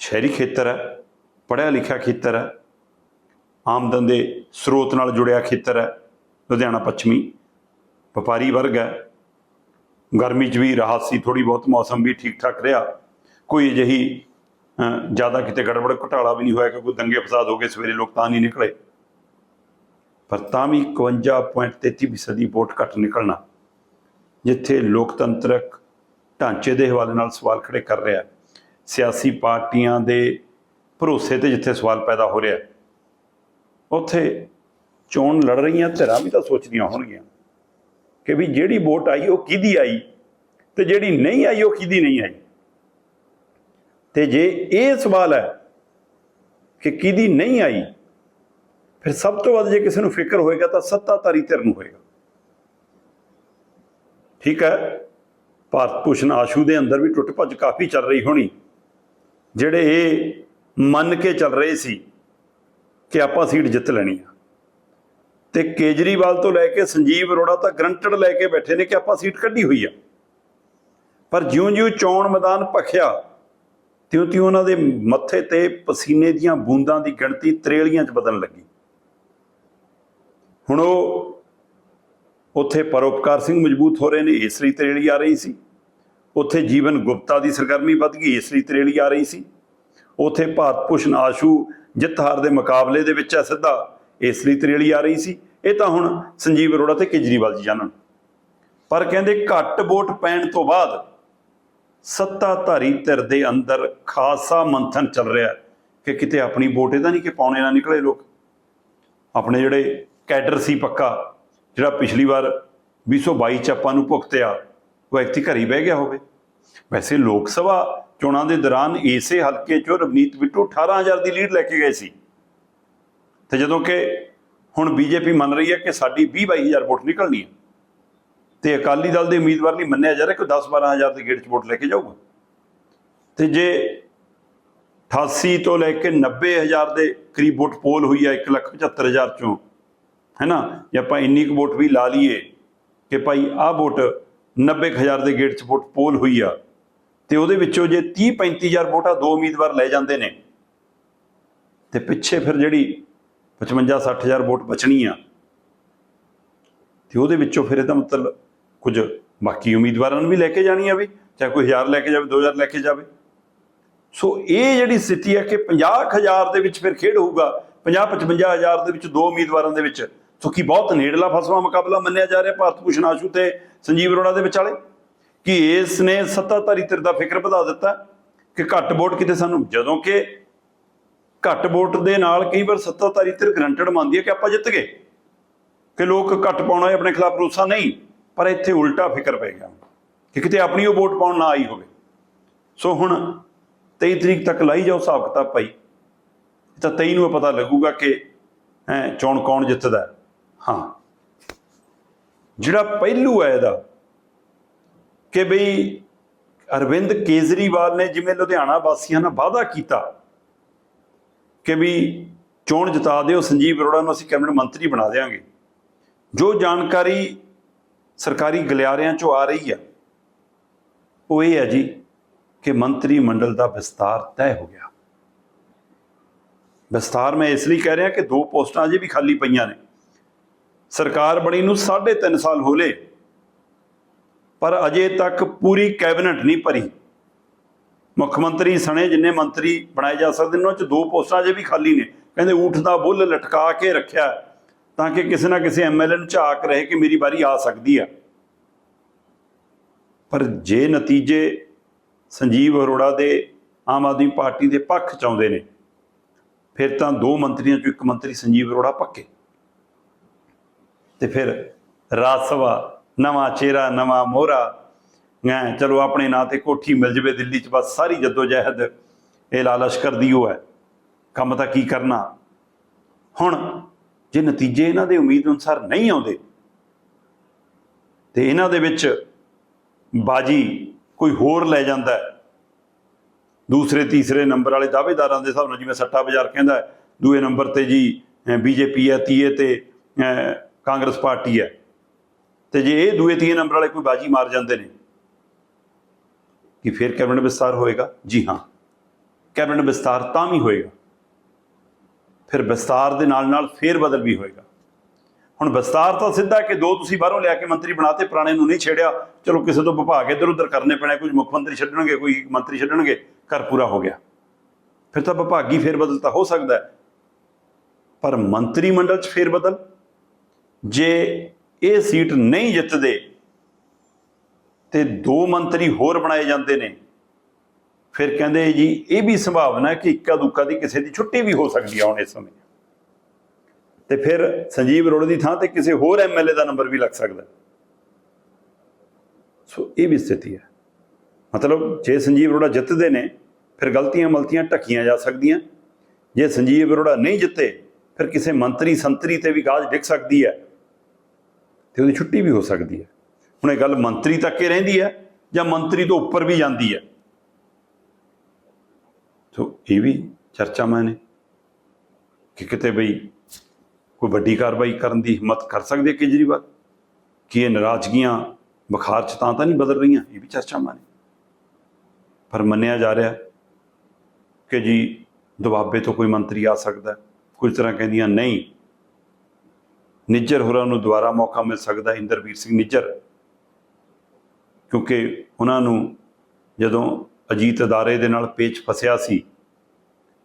ਸ਼ਹਿਰੀ ਖੇਤਰ ਹੈ, ਪੜ੍ਹਿਆ ਲਿਖਿਆ ਖੇਤਰ ਹੈ, ਆਮਦਨ ਦੇ ਸਰੋਤ ਨਾਲ ਜੁੜਿਆ ਖੇਤਰ ਹੈ, ਲੁਧਿਆਣਾ ਪੱਛਮੀ, ਵਪਾਰੀ ਵਰਗ ਹੈ। ਗਰਮੀ 'ਚ ਵੀ ਰਾਹਤ ਸੀ ਥੋੜੀ ਬਹੁਤ ਮੌਸਮ ਵੀ ਠੀਕ ਠਾਕ ਰਿਹਾ। ਕੋਈ ਅਜਿਹੀ ਜ਼ਿਆਦਾ ਕਿਤੇ ਗੜਬੜ, ਘੁਟਾਲਾ ਵੀ ਨਹੀਂ ਹੋਇਆ ਕਿ ਕੋਈ ਦੰਗੇ ਫਸਾਦ ਹੋ ਗਏ, ਸਵੇਰੇ ਲੋਕ ਤਾਂ ਨਹੀਂ ਨਿਕਲੇ। ਪਰ ਤਾਂ ਵੀ 51.33% ਵੋਟ ਘੱਟ ਨਿਕਲਣਾ। ਜਿੱਥੇ ਲੋਕਤੰਤਰਕ ਢਾਂਚੇ ਦੇ ਹਵਾਲੇ ਨਾਲ ਸਵਾਲ ਖੜੇ ਕਰ ਰਿਹਾ ਸਿਆਸੀ ਪਾਰਟੀਆਂ ਦੇ ਭਰੋਸੇ ਤੇ ਜਿੱਥੇ ਸਵਾਲ ਪੈਦਾ ਹੋ ਰਿਹਾ ਉੱਥੇ ਚੋਣ ਲੜ ਰਹੀਆਂ ਧਿਰਾਂ ਵੀ ਤਾਂ ਸੋਚਦੀਆਂ ਹੋਣਗੀਆਂ ਕਿ ਵੀ ਜਿਹੜੀ ਵੋਟ ਆਈ ਉਹ ਕਿਹਦੀ ਆਈ ਤੇ ਜਿਹੜੀ ਨਹੀਂ ਆਈ ਉਹ ਕਿਹਦੀ ਨਹੀਂ ਆਈ। ਤੇ ਜੇ ਇਹ ਸਵਾਲ ਹੈ ਕਿ ਕਿਹਦੀ ਨਹੀਂ ਆਈ, ਫਿਰ ਸਭ ਤੋਂ ਵੱਧ ਜੇ ਕਿਸੇ ਨੂੰ ਫਿਕਰ ਹੋਏਗਾ ਤਾਂ ਸੱਤਾਧਾਰੀ ਧਿਰ ਨੂੰ ਹੋਏਗਾ। ਠੀਕ ਹੈ? ਭਾਰਤ ਭੂਸ਼ਣ ਆਸ਼ੂ ਦੇ ਅੰਦਰ ਵੀ ਟੁੱਟ ਭੱਜ ਕਾਫੀ ਚੱਲ ਰਹੀ ਹੋਣੀ। ਜਿਹੜੇ ਇਹ ਮੰਨ ਕੇ ਚੱਲ ਰਹੇ ਸੀ ਕਿ ਆਪਾਂ ਸੀਟ ਜਿੱਤ ਲੈਣੀ ਆ। ਤੇ ਕੇਜਰੀਵਾਲ ਤੋਂ ਲੈ ਕੇ ਸੰਜੀਵ ਅਰੋੜਾ ਤਾਂ ਗਰੰਟਡ ਲੈ ਕੇ ਬੈਠੇ ਨੇ ਕਿ ਆਪਾਂ ਸੀਟ ਕੱਢੀ ਹੋਈ ਆ। ਪਰ ਜਿਉਂ-ਜਿਉਂ ਚੋਣ ਮੈਦਾਨ ਭਖਿਆ, ਤਿਉਂ-ਤਿਉਂ ਉਹਨਾਂ ਦੇ ਮੱਥੇ ਤੇ ਪਸੀਨੇ ਦੀਆਂ ਬੂੰਦਾਂ ਦੀ ਗਿਣਤੀ ਤਰੇਲੀਆਂ 'ਚ ਬਦਲਣ ਲੱਗੀ। ਹੁਣ ਉਹ ਉੱਥੇ ਪਰੋਪਕਾਰ ਸਿੰਘ ਮਜ਼ਬੂਤ ਹੋ ਰਹੇ ਨੇ ਇਸ ਲਈ ਤਰੇਲੀ ਆ ਰਹੀ ਸੀ। ਉੱਥੇ ਜੀਵਨ ਗੁਪਤਾ ਦੀ ਸਰਗਰਮੀ ਵੱਧ ਗਈ ਇਸ ਲਈ ਤਰੇਲੀ ਆ ਰਹੀ ਸੀ। ਉੱਥੇ ਭਾਰਤ ਭੂਸ਼ਣ ਆਸ਼ੂ ਜਿੱਤ ਹਾਰ ਦੇ ਮੁਕਾਬਲੇ ਦੇ ਵਿੱਚ ਹੈ ਸਿੱਧਾ ਇਸ ਲਈ ਤਰੇਲੀ ਆ ਰਹੀ ਸੀ। ਇਹ ਤਾਂ ਹੁਣ ਸੰਜੀਵ ਅਰੋੜਾ ਤੇ ਕੇਜਰੀਵਾਲ ਜੀ ਜਾਣਨ। ਪਰ ਕਹਿੰਦੇ ਘੱਟ ਵੋਟ ਪੈਣ ਤੋਂ ਬਾਅਦ ਸੱਤਾਧਾਰੀ ਧਿਰ ਦੇ ਅੰਦਰ ਖਾਸਾ ਮੰਥਨ ਚੱਲ ਰਿਹਾ ਕਿ ਕਿਤੇ ਆਪਣੀ ਵੋਟ ਇਹਦਾ ਨਹੀਂ ਕਿ ਪਾਉਣੇ ਨਾ ਨਿਕਲੇ ਲੋਕ। ਆਪਣੇ ਜਿਹੜੇ ਕੈਡਰ ਸੀ ਪੱਕਾ ਜਿਹੜਾ ਪਿਛਲੀ ਵਾਰ 2022 ਚ ਆਪਾਂ ਨੂੰ ਭੁਗਤਿਆ, ਉਹ ਵਿਅਕਤੀ ਘਰੀ ਬਹਿ ਗਿਆ ਹੋਵੇ। ਵੈਸੇ ਲੋਕ ਸਭਾ ਚੋਣਾਂ ਦੇ ਦੌਰਾਨ ਇਸੇ ਹਲਕੇ ਚੋਂ ਰਵਨੀਤ ਬਿੱਟੂ 18000 ਦੀ ਲੀਡ ਲੈ ਕੇ ਗਏ ਸੀ। ਤੇ ਜਦੋਂ ਕਿ ਹੁਣ ਬੀਜੇਪੀ ਮੰਨ ਰਹੀ ਹੈ ਕਿ ਸਾਡੀ 20 22000 ਵੋਟ ਨਿਕਲਣੀ ਹੈ। ਤੇ ਅਕਾਲੀ ਦਲ ਦੇ ਉਮੀਦਵਾਰ ਲਈ ਮੰਨਿਆ ਜਾ ਰਿਹਾ ਕਿ 10 12000 ਦੇ ਗੇੜ 'ਚ ਵੋਟ ਲੈ ਕੇ ਜਾਊਗਾ। ਤੇ ਜੇ 88 ਤੋਂ ਲੈ ਕੇ 90000 ਦੇ ਕਰੀਬ ਵੋਟ ਪੋਲ ਹੋਈ ਹੈ 175000 ਚੋਂ ਹੈਨਾ? ਜੇ ਆਪਾਂ ਇੰਨੀ ਕੁ ਵੋਟ ਵੀ ਲਾ ਲਈਏ ਕਿ ਭਾਈ ਆਹ ਵੋਟ 90000 ਦੇ ਗੇਟ 'ਚ ਵੋਟ ਪੋਲ ਹੋਈ ਆ, ਤੇ ਉਹਦੇ ਵਿੱਚੋਂ ਜੇ 30 35000 ਵੋਟਾਂ ਦੋ ਉਮੀਦਵਾਰ ਲੈ ਜਾਂਦੇ ਨੇ, ਤੇ ਪਿੱਛੇ ਫਿਰ ਜਿਹੜੀ 55 60000 ਵੋਟ ਬਚਣੀ ਆ, ਤੇ ਉਹਦੇ ਵਿੱਚੋਂ ਫਿਰ ਇਹਦਾ ਮਤਲਬ ਕੁਝ ਬਾਕੀ ਉਮੀਦਵਾਰਾਂ ਨੂੰ ਵੀ ਲੈ ਕੇ ਜਾਣੀ ਆ ਵੀ, ਚਾਹੇ ਕੋਈ 1000 ਲੈ ਕੇ ਜਾਵੇ 2000 ਲੈ ਕੇ ਜਾਵੇ। ਸੋ ਇਹ ਜਿਹੜੀ ਸਥਿਤੀ ਹੈ ਕਿ 50000 ਦੇ ਵਿੱਚ ਫਿਰ ਖੇਡ ਹੋਊਗਾ 50 55000 ਦੇ ਵਿੱਚ ਦੋ ਉਮੀਦਵਾਰਾਂ ਦੇ ਵਿੱਚ ਸੁਖੀ ਬਹੁਤ ਨੇੜਲਾ ਫਸਵਾ ਮੁਕਾਬਲਾ ਮੰਨਿਆ ਜਾ ਰਿਹਾ ਭਾਰਤ ਭੂਸ਼ਣ ਆਸ਼ੂ ਤੇ ਸੰਜੀਵ ਅਰੋੜਾ ਦੇ ਵਿਚਾਲੇ, ਕਿ ਇਸ ਨੇ ਸੱਤਾਧਾਰੀ ਧਿਰ ਦਾ ਫਿਕਰ ਵਧਾ ਦਿੱਤਾ ਕਿ ਘੱਟ ਵੋਟ ਕਿਤੇ ਸਾਨੂੰ, ਜਦੋਂ ਕਿ ਘੱਟ ਵੋਟ ਦੇ ਨਾਲ ਕਈ ਵਾਰ ਸੱਤਾਧਾਰੀ ਧਿਰ ਗਰੰਟਡ ਮੰਨਦੀ ਹੈ ਕਿ ਆਪਾਂ ਜਿੱਤ ਗਏ, ਕਿ ਲੋਕ ਘੱਟ ਪਾਉਣਾ ਹੈ ਆਪਣੇ ਖਿਲਾਫ ਭਰੋਸਾ ਨਹੀਂ, ਪਰ ਇੱਥੇ ਉਲਟਾ ਫਿਕਰ ਪੈ ਗਿਆ, ਕਿ ਕਿਤੇ ਆਪਣੀ ਉਹ ਵੋਟ ਪਾਉਣ ਨਾ ਆਈ ਹੋਵੇ। ਸੋ ਹੁਣ 23 ਤਰੀਕ ਤੱਕ ਲਾਈ ਜਾਓ ਹਿਸਾਬ ਕਿਤਾਬ ਭਾਈ, ਤਾਂ 23 ਨੂੰ ਇਹ ਪਤਾ ਲੱਗੂਗਾ ਕਿ, ਹੈਂ, ਚੋਣ ਕੌਣ ਜਿੱਤਦਾ ਹਾਂ। ਜਿਹੜਾ ਪਹਿਲੂ ਹੈ ਇਹਦਾ ਕਿ ਬਈ ਅਰਵਿੰਦ ਕੇਜਰੀਵਾਲ ਨੇ ਜਿਵੇਂ ਲੁਧਿਆਣਾ ਵਾਸੀਆਂ ਨਾਲ ਵਾਅਦਾ ਕੀਤਾ ਕਿ ਵੀ ਚੋਣ ਜਿਤਾ ਦਿਓ, ਸੰਜੀਵ ਅਰੋੜਾ ਨੂੰ ਅਸੀਂ ਕੈਬਨਿਟ ਮੰਤਰੀ ਬਣਾ ਦੇਵਾਂਗੇ ਜੋ ਜਾਣਕਾਰੀ ਸਰਕਾਰੀ ਗਲਿਆਰਿਆਂ ਚੋਂ ਆ ਰਹੀ ਆ, ਉਹ ਇਹ ਹੈ ਜੀ ਕਿ ਮੰਤਰੀ ਮੰਡਲ ਦਾ ਵਿਸਤਾਰ ਤੈਅ ਹੋ ਗਿਆ। ਵਿਸਤਾਰ ਮੈਂ ਇਸ ਲਈ ਕਹਿ ਰਿਹਾ ਕਿ ਦੋ ਪੋਸਟਾਂ ਅਜੇ ਵੀ ਖਾਲੀ ਪਈਆਂ ਨੇ। ਸਰਕਾਰ ਬਣੀ ਨੂੰ 3.5 ਸਾਲ ਹੋ ਲਏ, ਪਰ ਅਜੇ ਤੱਕ ਪੂਰੀ ਕੈਬਨਿਟ ਨਹੀਂ ਭਰੀ। ਮੁੱਖ ਮੰਤਰੀ ਸਣੇ ਜਿੰਨੇ ਮੰਤਰੀ ਬਣਾਏ ਜਾ ਸਕਦੇ ਨੇ, ਉਹਨਾਂ ਚ ਦੋ ਪੋਸਟਾਂ ਅਜੇ ਵੀ ਖਾਲੀ ਨੇ। ਕਹਿੰਦੇ ਊਠ ਦਾ ਬੁੱਲ ਲਟਕਾ ਕੇ ਰੱਖਿਆ, ਤਾਂ ਕਿ ਕਿਸੇ ਨਾ ਕਿਸੇ ਐਮਐਲਏ ਨੂੰ ਝਾਕ ਰਹੇ ਕਿ ਮੇਰੀ ਵਾਰੀ ਆ ਸਕਦੀ ਆ। ਪਰ ਜੇ ਨਤੀਜੇ ਸੰਜੀਵ ਅਰੋੜਾ ਦੇ, ਆਮ ਆਦਮੀ ਪਾਰਟੀ ਦੇ ਪੱਖ ਚ ਆਉਂਦੇ ਨੇ, ਫਿਰ ਤਾਂ ਦੋ ਮੰਤਰੀਆਂ ਚੋਂ ਇੱਕ ਮੰਤਰੀ ਸੰਜੀਵ ਅਰੋੜਾ ਪੱਕੇ। ਤੇ ਫਿਰ ਰਾਜ ਸਭਾ ਨਵਾਂ ਚਿਹਰਾ ਨਵਾਂ ਮੋਹਰਾ ਐ ਚਲੋ ਆਪਣੇ ਨਾਂ ਤੇ ਕੋਠੀ ਮਿਲ ਜਵੇ ਦਿੱਲੀ 'ਚ ਬਸ ਸਾਰੀ ਜੱਦੋ ਜਹਿਦ ਇਹ ਲਾ ਕਰਦੀ ਉਹ ਹੈ। ਕੰਮ ਤਾਂ ਕੀ ਕਰਨਾ? ਹੁਣ ਜੇ ਨਤੀਜੇ ਇਹਨਾਂ ਦੇ ਉਮੀਦ ਅਨੁਸਾਰ ਨਹੀਂ ਆਉਂਦੇ ਤੇ ਇਹਨਾਂ ਦੇ ਵਿੱਚ ਬਾਜੀ ਕੋਈ ਹੋਰ ਲੈ ਜਾਂਦਾ ਹੈ। ਦੂਸਰੇ ਤੀਸਰੇ ਨੰਬਰ ਵਾਲੇ ਦਾਅਵੇਦਾਰਾਂ ਦੇ ਹਿਸਾਬ ਨਾਲ ਜਿਵੇਂ ਸੱਟਾ ਬਾਜ਼ਾਰ ਕਹਿੰਦਾ ਦੂਏ ਨੰਬਰ ਤੇ ਜੀ ਬੀਜੇਪੀ ਹੈ ਤੀਏ ਤੇ ਅਹ, ਕਾਂਗਰਸ ਪਾਰਟੀ ਹੈ। ਤੇ ਜੇ ਇਹ ਦੂਏ ਤੀਏ ਨੰਬਰ ਵਾਲੇ ਕੋਈ ਬਾਜੀ ਮਾਰ ਜਾਂਦੇ ਨੇ, ਕਿ ਫਿਰ ਕੈਬਨਿਟ ਵਿਸਤਾਰ ਹੋਏਗਾ? ਜੀ ਹਾਂ। ਕੈਬਨਿਟ ਵਿਸਤਾਰ ਤਾਂ ਵੀ ਹੋਏਗਾ। ਫਿਰ ਵਿਸਤਾਰ ਦੇ ਨਾਲ ਨਾਲ ਫੇਰ ਬਦਲ ਵੀ ਹੋਏਗਾ। ਹੁਣ ਵਿਸਤਾਰ ਤਾਂ ਸਿੱਧਾ ਕਿ ਦੋ ਤੁਸੀਂ ਬਾਹਰੋਂ ਲਿਆ ਕੇ ਮੰਤਰੀ ਬਣਾਤੇ, ਪੁਰਾਣੇ ਨੂੰ ਨਹੀਂ ਛੇੜਿਆ। ਚਲੋ ਕਿਸੇ ਤੋਂ ਵਿਭਾਗ ਇੱਧਰ ਉੱਧਰ ਕਰਨੇ ਪੈਣੇ, ਕੁਝ ਮੁੱਖ ਮੰਤਰੀ ਛੱਡਣਗੇ, ਕੋਈ ਮੰਤਰੀ ਛੱਡਣਗੇ, ਘਰ ਪੂਰਾ ਹੋ ਗਿਆ। ਫਿਰ ਤਾਂ ਵਿਭਾਗੀ ਫੇਰ ਬਦਲ ਤਾਂ ਹੋ ਸਕਦਾ ਪਰ ਮੰਤਰੀ ਮੰਡਲ 'ਚ ਫੇਰ ਬਦਲ ਜੇ ਇਹ ਸੀਟ ਨਹੀਂ ਜਿੱਤਦੇ ਤੇ ਦੋ ਮੰਤਰੀ ਹੋਰ ਬਣਾਏ ਜਾਂਦੇ ਨੇ, ਫਿਰ ਕਹਿੰਦੇ ਜੀ ਇਹ ਵੀ ਸੰਭਾਵਨਾ ਕਿ ਇੱਕਾ ਦੁੱਕਾ ਦੀ ਕਿਸੇ ਦੀ ਛੁੱਟੀ ਵੀ ਹੋ ਸਕਦੀ ਹੈ ਆਉਣ ਇਸ ਸਮੇਂ। ਤੇ ਫਿਰ ਸੰਜੀਵ ਅਰੋੜਾ ਦੀ ਥਾਂ ਤੇ ਕਿਸੇ ਹੋਰ ਐਮਐਲਏ ਦਾ ਨੰਬਰ ਵੀ ਲੱਗ ਸਕਦਾ। ਸੋ ਇਹ ਵੀ ਸਥਿਤੀ ਹੈ। ਮਤਲਬ ਜੇ ਸੰਜੀਵ ਅਰੋੜਾ ਜਿੱਤਦੇ ਨੇ, ਫਿਰ ਗਲਤੀਆਂ ਮਲਤੀਆਂ ਢੱਕੀਆਂ ਜਾ ਸਕਦੀਆਂ। ਜੇ ਸੰਜੀਵ ਅਰੋੜਾ ਨਹੀਂ ਜਿੱਤੇ, ਫਿਰ ਕਿਸੇ ਮੰਤਰੀ ਸੰਤਰੀ ਤੇ ਵੀ ਗਾਜ ਡਿੱਗ ਸਕਦੀ ਹੈ। ਤੇ ਉਹਦੀ ਛੁੱਟੀ ਵੀ ਹੋ ਸਕਦੀ ਹੈ। ਹੁਣ ਇਹ ਗੱਲ ਮੰਤਰੀ ਤੱਕ ਹੀ ਰਹਿੰਦੀ ਹੈ ਜਾਂ ਮੰਤਰੀ ਤੋਂ ਉੱਪਰ ਵੀ ਜਾਂਦੀ ਹੈ? ਸੋ ਇਹ ਵੀ ਚਰਚਾਵਾਂ ਨੇ ਕਿ ਕਿਤੇ ਬਈ ਕੋਈ ਵੱਡੀ ਕਾਰਵਾਈ ਕਰਨ ਦੀ ਹਿੰਮਤ ਕਰ ਸਕਦੇ ਕੇਜਰੀਵਾਲ? ਕਿ ਇਹ ਨਾਰਾਜ਼ਗੀਆਂ ਬੁਖਾਰ ਚ ਤਾਂ ਤਾਂ ਨਹੀਂ ਬਦਲ ਰਹੀਆਂ? ਇਹ ਵੀ ਚਰਚਾਵਾਂ ਨੇ। ਪਰ ਮੰਨਿਆ ਜਾ ਰਿਹਾ ਕਿ ਜੀ ਦੁਆਬੇ ਤੋਂ ਕੋਈ ਮੰਤਰੀ ਆ ਸਕਦਾ ਕੁਝ ਤਰ੍ਹਾਂ ਕਹਿੰਦੀਆਂ, ਨਹੀਂ ਨਿੱਜਰ ਹੋਰਾਂ ਨੂੰ ਦੁਬਾਰਾ ਮੌਕਾ ਮਿਲ ਸਕਦਾ ਇੰਦਰਵੀਰ ਸਿੰਘ ਨਿੱਜਰ। ਕਿਉਂਕਿ ਉਹਨਾਂ ਨੂੰ ਜਦੋਂ ਅਜੀਤ ਅਦਾਰੇ ਦੇ ਨਾਲ ਪੇਚ ਫਸਿਆ ਸੀ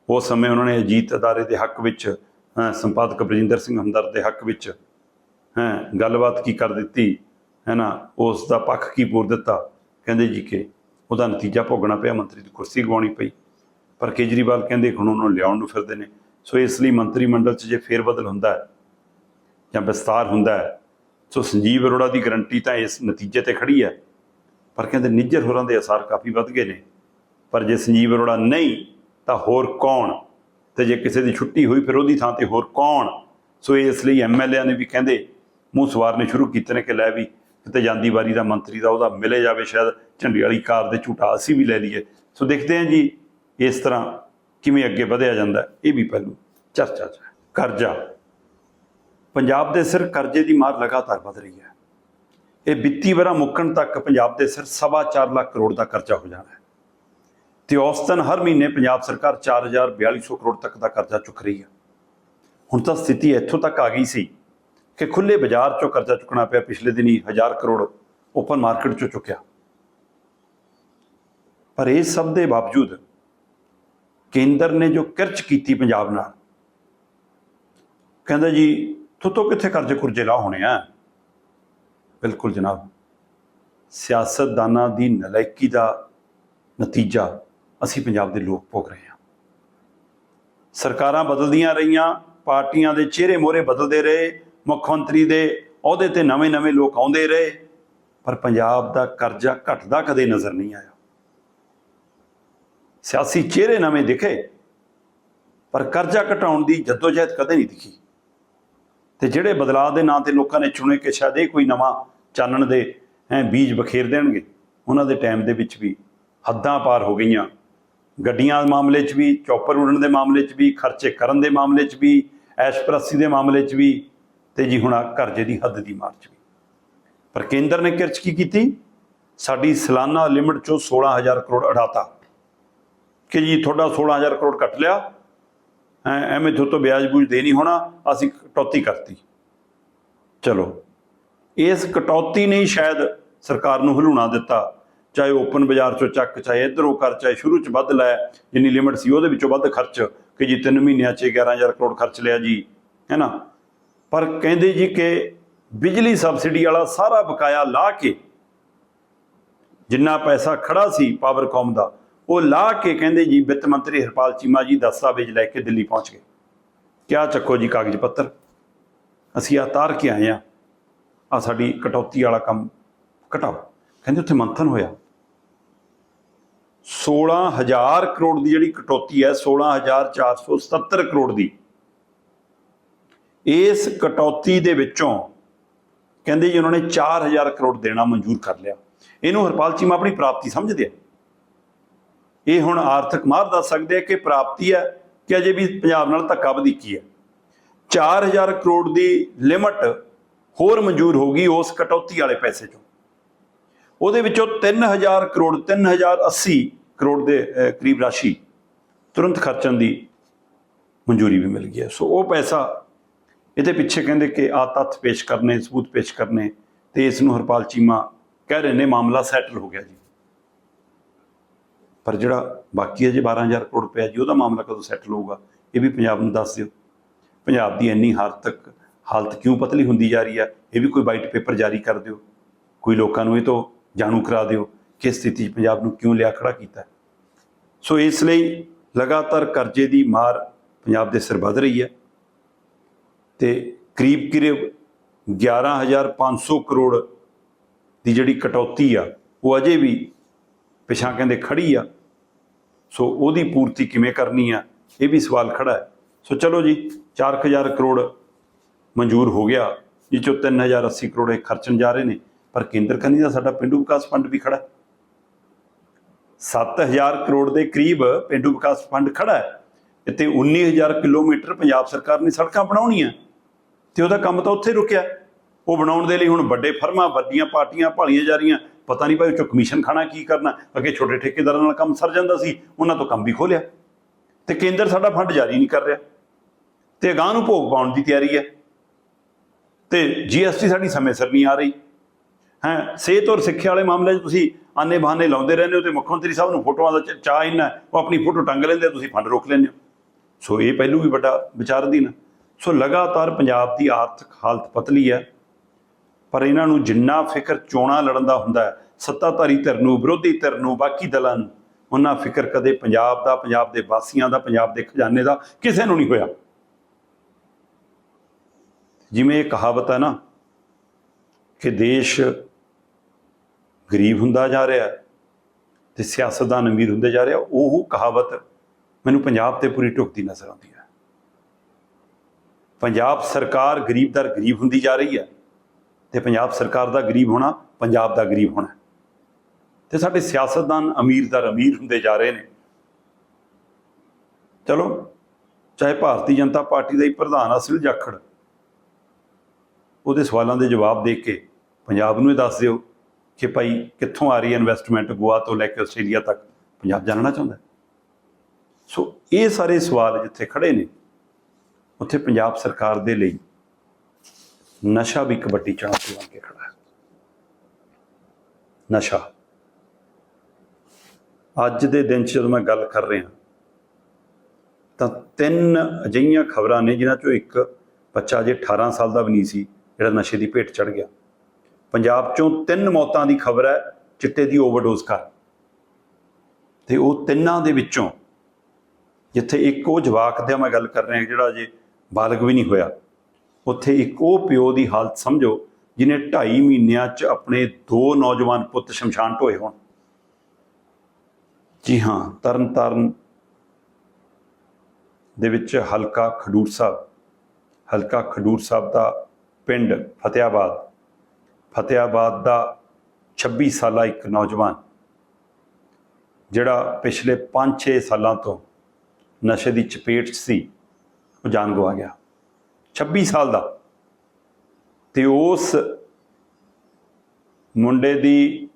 ਉਸ ਸਮੇਂ ਉਹਨਾਂ ਨੇ ਅਜੀਤ ਅਦਾਰੇ ਦੇ ਹੱਕ ਵਿੱਚ ਅਹ, ਸੰਪਾਦਕ ਬਰਜਿੰਦਰ ਸਿੰਘ ਹਮਦਰ ਦੇ ਹੱਕ ਵਿੱਚ ਹੈ ਗੱਲਬਾਤ ਕੀ ਕਰ ਦਿੱਤੀ ਹੈ ਨਾ ਉਸ ਦਾ ਪੱਖ ਕੀ ਪੂਰ ਦਿੱਤਾ। ਕਹਿੰਦੇ ਜੀ ਕਿ ਉਹਦਾ ਨਤੀਜਾ ਭੋਗਣਾ ਪਿਆ ਮੰਤਰੀ ਦੀ ਕੁਰਸੀ ਗਵਾਉਣੀ ਪਈ। ਪਰ ਕੇਜਰੀਵਾਲ ਕਹਿੰਦੇ ਹੁਣ ਉਹਨੂੰ ਲਿਆਉਣ ਨੂੰ ਫਿਰਦੇ ਨੇ। ਸੋ ਇਸ ਲਈ ਮੰਤਰੀ ਮੰਡਲ 'ਚ ਜੇ ਫੇਰ ਬਦਲ ਹੁੰਦਾ ਹੈ ਜਾਂ ਵਿਸਤਾਰ ਹੁੰਦਾ ਹੈ, ਸੋ ਸੰਜੀਵ ਅਰੋੜਾ ਦੀ ਗਰੰਟੀ ਤਾਂ ਇਸ ਨਤੀਜੇ ਤੇ ਖੜੀ ਹੈ। ਪਰ ਕਹਿੰਦੇ ਨਿੱਜਰ ਹੋਰਾਂ ਦੇ ਅਸਾਰ ਕਾਫੀ ਵੱਧ ਗਏ ਨੇ। ਪਰ ਜੇ ਸੰਜੀਵ ਅਰੋੜਾ ਨਹੀਂ, ਤਾਂ ਹੋਰ ਕੌਣ? ਤੇ ਜੇ ਕਿਸੇ ਦੀ ਛੁੱਟੀ ਹੋਈ ਫਿਰ ਉਹਦੀ ਥਾਂ ਤੇ ਹੋਰ ਕੌਣ? ਸੋ ਇਸ ਲਈ ਐਮਐਲਏਆਂ ਨੇ ਵੀ ਕਹਿੰਦੇ ਮੂੰਹ ਸਵਾਰਨੇ ਸ਼ੁਰੂ ਕੀਤੇ ਨੇ ਕਿ ਲੈ ਵੀ ਕਿਤੇ ਜਾਂਦੀ ਵਾਰੀ ਦਾ ਮੰਤਰੀ ਦਾ ਉਹਦਾ ਮਿਲੇ ਜਾਵੇ ਸ਼ਾਇਦ ਝੰਡੀ ਵਾਲੀ ਕਾਰ ਦੇ ਝੂਟਾ ਅਸੀਂ ਵੀ ਲੈ ਲਈਏ। ਸੋ ਦੇਖਦੇ ਹਾਂ ਜੀ ਇਸ ਤਰ੍ਹਾਂ ਕਿਵੇਂ ਅੱਗੇ ਵਧਿਆ ਜਾਂਦਾ, ਇਹ ਵੀ ਪਹਿਲੂ ਚਰਚਾ 'ਚ ਹੈ। ਕਰਜ਼ਾ। ਪੰਜਾਬ ਦੇ ਸਿਰ ਕਰਜ਼ੇ ਦੀ ਮਾਰ ਲਗਾਤਾਰ ਵਧ ਰਹੀ ਹੈ। ਇਹ ਵਿੱਤੀ ਵਰਾ ਮੁੱਕਣ ਤੱਕ ਪੰਜਾਬ ਦੇ ਸਿਰ ਸਵਾ ਚਾਰ ਲੱਖ ਕਰੋੜ ਦਾ ਕਰਜ਼ਾ ਹੋ ਜਾਣਾ ਹੈ। ਤੇ ਔਸਤਨ ਹਰ ਮਹੀਨੇ ਪੰਜਾਬ ਸਰਕਾਰ 4400 ਕਰੋੜ ਤੱਕ ਦਾ ਕਰਜ਼ਾ ਚੁੱਕ ਰਹੀ ਹੈ। ਹੁਣ ਤਾਂ ਸਥਿਤੀ ਇੱਥੋਂ ਤੱਕ ਆ ਗਈ ਸੀ ਕਿ ਖੁੱਲੇ ਬਾਜ਼ਾਰ ਚੋਂ ਕਰਜ਼ਾ ਚੁੱਕਣਾ ਪਿਆ, ਪਿਛਲੇ ਦਿਨੀ 1000 ਕਰੋੜ ਓਪਨ ਮਾਰਕੀਟ ਚੋਂ ਚੁੱਕਿਆ। ਪਰ ਇਹ ਸਭ ਦੇ ਬਾਵਜੂਦ ਕੇਂਦਰ ਨੇ ਜੋ ਕਿਰਚ ਕੀਤੀ ਪੰਜਾਬ ਨਾਲ, ਕਹਿੰਦਾ ਜੀ ਤੁਤੋਂ ਕਿੱਥੇ ਕਰਜ਼ੇ ਕੁਰਜ਼ੇ ਲਾ ਹੋਣੇ ਆ? ਬਿਲਕੁਲ ਜਨਾਬ। ਸਿਆਸਤਦਾਨਾਂ ਦੀ ਨਲਾਇਕੀ ਦਾ ਨਤੀਜਾ ਅਸੀਂ ਪੰਜਾਬ ਦੇ ਲੋਕ ਭੋਗ ਰਹੇ ਹਾਂ। ਸਰਕਾਰਾਂ ਬਦਲਦੀਆਂ ਰਹੀਆਂ, ਪਾਰਟੀਆਂ ਦੇ ਚਿਹਰੇ ਮੋਹਰੇ ਬਦਲਦੇ ਰਹੇ ਮੁੱਖ ਮੰਤਰੀ ਦੇ ਅਹੁਦੇ ਤੇ ਨਵੇਂ-ਨਵੇਂ ਲੋਕ ਆਉਂਦੇ ਰਹੇ, ਪਰ ਪੰਜਾਬ ਦਾ ਕਰਜ਼ਾ ਘਟਦਾ ਕਦੇ ਨਜ਼ਰ ਨਹੀਂ ਆਇਆ। ਸਿਆਸੀ ਚਿਹਰੇ ਨਵੇਂ ਦਿਖੇ, ਪਰ ਕਰਜ਼ਾ ਘਟਾਉਣ ਦੀ ਜਦੋਜਹਿਦ ਕਦੇ ਨਹੀਂ ਦਿਖੀ। ਤੇ ਜਿਹੜੇ ਬਦਲਾਅ ਦੇ ਨਾਂ ਤੇ ਲੋਕਾਂ ਨੇ ਚੁਣੇ ਕਿ ਸ਼ਾਇਦ ਇਹ ਕੋਈ ਨਵਾਂ ਚਾਨਣ ਦੇ, ਹੈ, ਬੀਜ ਬਖੇਰ ਦੇਣਗੇ, ਉਹਨਾਂ ਦੇ ਟਾਈਮ ਦੇ ਵਿੱਚ ਵੀ ਹੱਦਾਂ ਪਾਰ ਹੋ ਗਈਆਂ। ਗੱਡੀਆਂ ਦੇ ਮਾਮਲੇ 'ਚ ਵੀ, ਚੌਪਰ ਉਡਣ ਦੇ ਮਾਮਲੇ 'ਚ ਵੀ, ਖਰਚੇ ਕਰਨ ਦੇ ਮਾਮਲੇ 'ਚ ਵੀ ਐਸ਼ਪ੍ਰਸਤੀ ਦੇ ਮਾਮਲੇ 'ਚ ਵੀ ਤੇ ਜੀ ਹੁਣ ਕਰਜ਼ੇ ਦੀ ਹੱਦ ਦੀ ਮਾਰ 'ਚ ਵੀ। ਪਰ ਕੇਂਦਰ ਨੇ ਕਿਰਚ ਕੀ ਕੀਤੀ? ਸਾਡੀ ਸਾਲਾਨਾ ਲਿਮਟ 'ਚੋਂ 16000 ਕਰੋੜ ਅੜਾਤਾ ਕਿ ਜੀ ਤੁਹਾਡਾ 16000 ਕਰੋੜ ਕੱਟ ਲਿਆ? ਐ ਐਵੇਂ ਤੋਂ ਤੋਂ ਵਿਆਜ ਬੂਝ ਦੇ ਨਹੀਂ ਹੋਣਾ, ਅਸੀਂ ਕਟੌਤੀ ਕਰਤੀ। ਚਲੋ, ਇਸ ਕਟੌਤੀ ਨੇ ਸ਼ਾਇਦ ਸਰਕਾਰ ਨੂੰ ਹਲੂਣਾ ਦਿੱਤਾ, ਚਾਹੇ ਓਪਨ ਬਾਜ਼ਾਰ ਚੋਂ ਚੱਕ, ਚਾਹੇ ਇਧਰੋਂ ਕਰ, ਚਾਹੇ ਸ਼ੁਰੂ ਚ ਵੱਧ ਲੈ, ਜਿੰਨੀ ਲਿਮਟ ਸੀ ਉਹਦੇ ਵਿੱਚੋਂ ਵੱਧ ਖਰਚ, ਕਿ ਜੀ 3 ਮਹੀਨਿਆਂ 'ਚ 11000 ਕਰੋੜ ਖਰਚ ਲਿਆ ਜੀ, ਹੈ ਨਾ? ਪਰ ਕਹਿੰਦੇ ਜੀ ਕਿ ਬਿਜਲੀ ਸਬਸਿਡੀ ਵਾਲਾ ਸਾਰਾ ਬਕਾਇਆ ਲਾ ਕੇ ਜਿੰਨਾ ਪੈਸਾ ਖੜਾ ਸੀ ਪਾਵਰਕਾਮ ਦਾ, ਉਹ ਲਾ ਕੇ ਕਹਿੰਦੇ ਜੀ ਵਿੱਤ ਮੰਤਰੀ ਹਰਪਾਲ ਚੀਮਾ ਜੀ ਦਸਤਾਵੇਜ਼ ਲੈ ਕੇ ਦਿੱਲੀ ਪਹੁੰਚ ਗਏ। ਕਿਆ ਚੱਕੋ ਜੀ ਕਾਗਜ਼ ਪੱਤਰ? ਅਸੀਂ ਆ ਤਾਰ ਕੇ ਆਏ ਆ ਆ ਸਾਡੀ ਕਟੌਤੀ ਵਾਲਾ ਕੰਮ ਘਟਾਓ। ਕਹਿੰਦੇ ਉੱਥੇ ਮੰਥਨ ਹੋਇਆ। 16000 ਕਰੋੜ ਦੀ ਜਿਹੜੀ ਕਟੌਤੀ ਹੈ 16477 ਕਰੋੜ ਦੀ। ਇਸ ਕਟੌਤੀ ਦੇ ਵਿੱਚੋਂ ਕਹਿੰਦੇ ਜੀ ਉਹਨਾਂ ਨੇ 4000 ਕਰੋੜ ਦੇਣਾ ਮਨਜ਼ੂਰ ਕਰ ਲਿਆ। ਇਹਨੂੰ ਹਰਪਾਲ ਚੀਮਾ ਆਪਣੀ ਪ੍ਰਾਪਤੀ ਸਮਝਦੇ ਆ ਇਹ ਹੁਣ ਆਰਥਿਕ ਮਾਰ ਦੱਸ ਸਕਦੇ ਆ ਕਿ ਪ੍ਰਾਪਤੀ ਹੈ ਕਿ ਅਜੇ ਵੀ ਪੰਜਾਬ ਨਾਲ ਧੱਕਾ ਵਧੀਕੀ ਹੈ। 4000 ਕਰੋੜ ਦੀ ਲਿਮਟ ਹੋਰ ਮਨਜ਼ੂਰ ਹੋ ਗਈ ਉਸ ਕਟੌਤੀ ਵਾਲੇ ਪੈਸੇ ਚੋਂ। ਉਹਦੇ ਵਿੱਚੋਂ 3000 ਕਰੋੜ 3080 ਕਰੋੜ ਦੇ ਕਰੀਬ ਰਾਸ਼ੀ ਤੁਰੰਤ ਖਰਚਣ ਦੀ ਮਨਜ਼ੂਰੀ ਵੀ ਮਿਲ ਗਈ ਹੈ। ਸੋ ਉਹ ਪੈਸਾ ਇਹਦੇ ਪਿੱਛੇ ਕਹਿੰਦੇ ਕਿ ਆ ਤੱਥ ਪੇਸ਼ ਕਰਨੇ, ਸਬੂਤ ਪੇਸ਼ ਕਰਨੇ ਤੇ ਇਸ ਨੂੰ ਹਰਪਾਲ ਚੀਮਾ ਕਹਿ ਰਹੇ ਨੇ ਮਾਮਲਾ ਸੈਟਲ ਹੋ ਗਿਆ ਜੀ। ਪਰ ਜਿਹੜਾ ਬਾਕੀ ਹੈ ਜੇ 12000 ਕਰੋੜ ਪਿਆ ਜੀ, ਉਹਦਾ ਮਾਮਲਾ ਕਦੋਂ ਸੈਟਲ ਹੋਊਗਾ, ਇਹ ਵੀ ਪੰਜਾਬ ਨੂੰ ਦੱਸ ਦਿਓ। ਪੰਜਾਬ ਦੀ ਇੰਨੀ ਹਾਲਤ ਹਾਲਤ ਕਿਉਂ ਪਤਲੀ ਹੁੰਦੀ ਜਾ ਰਹੀ ਆ ਇਹ ਵੀ ਕੋਈ ਵਾਈਟ ਪੇਪਰ ਜਾਰੀ ਕਰ ਦਿਓ। ਕੋਈ ਲੋਕਾਂ ਨੂੰ ਇਹ ਤੋਂ ਜਾਣੂ ਕਰਾ ਦਿਓ ਕਿ ਸਥਿਤੀ 'ਚ ਪੰਜਾਬ ਨੂੰ ਕਿਉਂ ਲਿਆ ਖੜਾ ਕੀਤਾ ਸੋ ਇਸ ਲਈ ਲਗਾਤਾਰ ਕਰਜ਼ੇ ਦੀ ਮਾਰ ਪੰਜਾਬ ਦੇ ਸਿਰ ਵੱਧ ਰਹੀ ਹੈ ਤੇ ਕਰੀਬ ਕਰੀਬ 11500 ਕਰੋੜ ਦੀ ਜਿਹੜੀ ਕਟੌਤੀ ਆ, ਉਹ ਅਜੇ ਵੀ ਪਿਛਾਂ ਕਹਿੰਦੇ ਖੜੀ ਆ। ਸੋ ਉਹਦੀ ਪੂਰਤੀ ਕਿਵੇਂ ਕਰਨੀ ਆ, ਇਹ ਵੀ ਸਵਾਲ ਖੜਾ ਹੈ। ਸੋ ਚਲੋ ਜੀ 4000 ਕਰੋੜ ਮਨਜ਼ੂਰ ਹੋ ਗਿਆ ਜਿਸ ਚੋਂ 3080 ਕਰੋੜ ਇਹ ਖਰਚਣ ਜਾ ਰਹੇ ਨੇ, ਪਰ ਕੇਂਦਰ ਕੰਨੀ ਦਾ ਸਾਡਾ ਪਿੰਡੂ ਵਿਕਾਸ ਫੰਡ ਵੀ ਖੜਾ ਹੈ। 7000 ਕਰੋੜ ਦੇ ਕਰੀਬ ਪਿੰਡੂ ਵਿਕਾਸ ਫੰਡ ਖੜਾ ਹੈ, ਇੱਥੇ 19000 ਕਿਲੋਮੀਟਰ ਪੰਜਾਬ ਸਰਕਾਰ ਨੇ ਸੜਕਾਂ ਬਣਾਉਣੀਆਂ, ਤੇ ਉਹਦਾ ਕੰਮ ਤਾਂ ਉੱਥੇ ਰੁਕਿਆ ਉਹ ਬਣਾਉਣ ਦੇ ਲਈ ਹੁਣ ਵੱਡੇ ਫਰਮਾਂ, ਵੱਡੀਆਂ ਪਾਰਟੀਆਂ ਭਾਲੀਆਂ ਜਾ ਰਹੀਆਂ, ਪਤਾ ਨਹੀਂ ਭਾਈ ਉਹ ਚੋਂ ਕਮਿਸ਼ਨ ਖਾਣਾ ਕੀ ਕਰਨਾ, ਅੱਗੇ ਛੋਟੇ ਠੇਕੇਦਾਰਾਂ ਨਾਲ ਕੰਮ ਸਰ ਜਾਂਦਾ ਸੀ, ਉਹਨਾਂ ਤੋਂ ਕੰਮ ਵੀ ਖੋਲਿਆ ਤੇ ਕੇਂਦਰ ਸਾਡਾ ਫੰਡ ਜਾਰੀ ਨਹੀਂ ਕਰ ਰਿਹਾ। ਤੇ ਅਗਾਂਹ ਨੂੰ ਭੋਗ ਪਾਉਣ ਦੀ ਤਿਆਰੀ ਹੈ। ਤੇ ਜੀਐਸਟੀ ਸਾਡੀ ਸਮੇਂ ਸਿਰ ਨਹੀਂ ਆ ਰਹੀ। ਹੈ, ਸਿਹਤ ਔਰ ਸਿੱਖਿਆ ਵਾਲੇ ਮਾਮਲੇ 'ਚ ਤੁਸੀਂ ਆਨੇ ਬਹਾਨੇ ਲਾਉਂਦੇ ਰਹਿੰਦੇ ਹੋ ਤੇ ਮੁੱਖ ਮੰਤਰੀ ਸਾਹਿਬ ਨੂੰ ਫੋਟੋਆਂ ਦਾ ਚ- ਚਾਅ ਇੰਨਾ ਉਹ ਆਪਣੀ ਫੋਟੋ ਟੰਗ ਲੈਂਦੇ ਤੁਸੀਂ ਫੰਡ ਰੋਕ ਲੈਂਦੇ ਹੋ। ਸੋ ਇਹ ਪਹਿਲੂ ਵੀ ਵੱਡਾ ਵਿਚਾਰ ਦੀ ਨਾ ਸੋ ਲਗਾਤਾਰ ਪੰਜਾਬ ਦੀ ਆਰਥਿਕ ਹਾਲਤ ਪਤਲੀ ਹੈ, ਪਰ ਇਹਨਾਂ ਨੂੰ ਜਿੰਨਾ ਫਿਕਰ ਚੋਣਾਂ ਲੜਨ ਦਾ ਹੁੰਦਾ ਹੈ, ਸੱਤਾਧਾਰੀ ਧਿਰ ਨੂੰ, ਵਿਰੋਧੀ ਧਿਰ ਨੂੰ, ਬਾਕੀ ਦਲਾਂ ਨੂੰ, ਉਹਨਾਂ ਫਿਕਰ ਕਦੇ ਪੰਜਾਬ ਦਾ, ਪੰਜਾਬ ਦੇ ਵਾਸੀਆਂ ਦਾ, ਪੰਜਾਬ ਦੇ ਖਜ਼ਾਨੇ ਦਾ, ਕਿਸੇ ਨੂੰ ਨਹੀਂ ਹੋਇਆ। ਜਿਵੇਂ ਇਹ ਕਹਾਵਤ ਹੈ ਨਾ ਕਿ ਦੇਸ਼ ਗਰੀਬ ਹੁੰਦਾ ਜਾ ਰਿਹਾ ਹੈ ਤੇ ਸਿਆਸਤਦਾਨ ਅਮੀਰ ਹੁੰਦੇ ਜਾ ਰਿਹਾ, ਉਹ ਕਹਾਵਤ ਮੈਨੂੰ ਪੰਜਾਬ ਤੇ ਪੂਰੀ ਢੁਕਦੀ ਨਜ਼ਰ ਆਉਂਦੀ ਹੈ। ਪੰਜਾਬ ਸਰਕਾਰ ਗਰੀਬ ਦਰ ਗਰੀਬ ਹੁੰਦੀ ਜਾ ਰਹੀ ਹੈ ਤੇ ਪੰਜਾਬ ਸਰਕਾਰ ਦਾ ਗਰੀਬ ਹੋਣਾ ਪੰਜਾਬ ਦਾ ਗਰੀਬ ਹੋਣਾ ਤੇ ਸਾਡੇ ਸਿਆਸਤਦਾਨ ਅਮੀਰ ਦਰ ਅਮੀਰ ਹੁੰਦੇ ਜਾ ਰਹੇ ਨੇ। ਚਲੋ, ਚਾਹੇ ਭਾਰਤੀ ਜਨਤਾ ਪਾਰਟੀ ਦਾ ਹੀ ਪ੍ਰਧਾਨ ਅਸਲ ਜਾਖੜ ਉਹਦੇ ਸਵਾਲਾਂ ਦੇ ਜਵਾਬ ਦੇ ਕੇ ਪੰਜਾਬ ਨੂੰ ਇਹ ਦੱਸ ਦਿਓ ਕਿ ਭਾਈ ਕਿੱਥੋਂ ਆ ਰਹੀ ਹੈ ਇਨਵੈਸਟਮੈਂਟ ਗੋਆ ਤੋਂ ਲੈ ਕੇ ਆਸਟ੍ਰੇਲੀਆ ਤੱਕ? ਪੰਜਾਬ ਜਾਣਨਾ ਚਾਹੁੰਦਾ ਸੋ ਇਹ ਸਾਰੇ ਸਵਾਲ ਜਿੱਥੇ ਖੜੇ ਨੇ, ਉੱਥੇ ਪੰਜਾਬ ਸਰਕਾਰ ਦੇ ਲਈ ਨਸ਼ਾ ਵੀ ਇੱਕ ਵੱਡੀ ਚੁਣੌਤੀ ਬਣ ਕੇ ਖੜਾ ਹੈ। ਨਸ਼ਾ। ਅੱਜ ਦੇ ਦਿਨ 'ਚ ਜਦੋਂ ਮੈਂ ਗੱਲ ਕਰ ਰਿਹਾ, ਤਾਂ ਤਿੰਨ ਅਜਿਹੀਆਂ ਖਬਰਾਂ ਨੇ ਜਿਨ੍ਹਾਂ 'ਚੋਂ ਇੱਕ ਬੱਚਾ ਜੇ 18 ਸਾਲ ਦਾ ਵੀ ਨਹੀਂ ਸੀ ਜਿਹੜਾ ਨਸ਼ੇ ਦੀ ਭੇਟ ਚੜ ਗਿਆ। ਪੰਜਾਬ 'ਚੋਂ ਤਿੰਨ ਮੌਤਾਂ ਦੀ ਖਬਰ ਹੈ, ਚਿੱਟੇ ਦੀ ਓਵਰਡੋਜ਼ ਕਰ ਤੇ ਉਹ ਤਿੰਨਾਂ ਦੇ ਵਿੱਚੋਂ ਜਿੱਥੇ ਇੱਕ ਉਹ ਜਵਾਕ ਦਾ ਮੈਂ ਗੱਲ ਕਰ ਰਿਹਾ, ਜਿਹੜਾ ਅਜੇ ਬਾਲਗ ਵੀ ਨਹੀਂ ਹੋਇਆ, ਉੱਥੇ ਇੱਕ ਉਹ ਪਿਓ ਦੀ ਹਾਲਤ ਸਮਝੋ ਜਿਨੇ 2.5 ਮਹੀਨਿਆਂ 'ਚ ਆਪਣੇ ਦੋ ਨੌਜਵਾਨ ਪੁੱਤ ਸ਼ਮਸ਼ਾਨ ਢੋਏ ਹੋਣ। ਜੀ ਹਾਂ ਤਰਨ ਤਾਰਨ ਦੇ ਵਿੱਚ ਹਲਕਾ ਖਡੂਰ ਸਾਹਿਬ, ਹਲਕਾ ਖਡੂਰ ਸਾਹਿਬ ਦਾ ਪਿੰਡ ਫਤਿਆਬਾਦ। ਫਤਿਆਬਾਦ ਦਾ 26 ਸਾਲਾ ਇੱਕ ਨੌਜਵਾਨ, ਜਿਹੜਾ ਪਿਛਲੇ 5-6 ਸਾਲਾਂ ਤੋਂ ਨਸ਼ੇ ਦੀ ਚਪੇਟ 'ਚ ਸੀ, ਉਹ ਜਾਨ ਗਵਾ ਗਿਆ। 26 ਸਾਲ ਦਾ। ਤੇ ਉਸ ਮੁੰਡੇ ਦੀ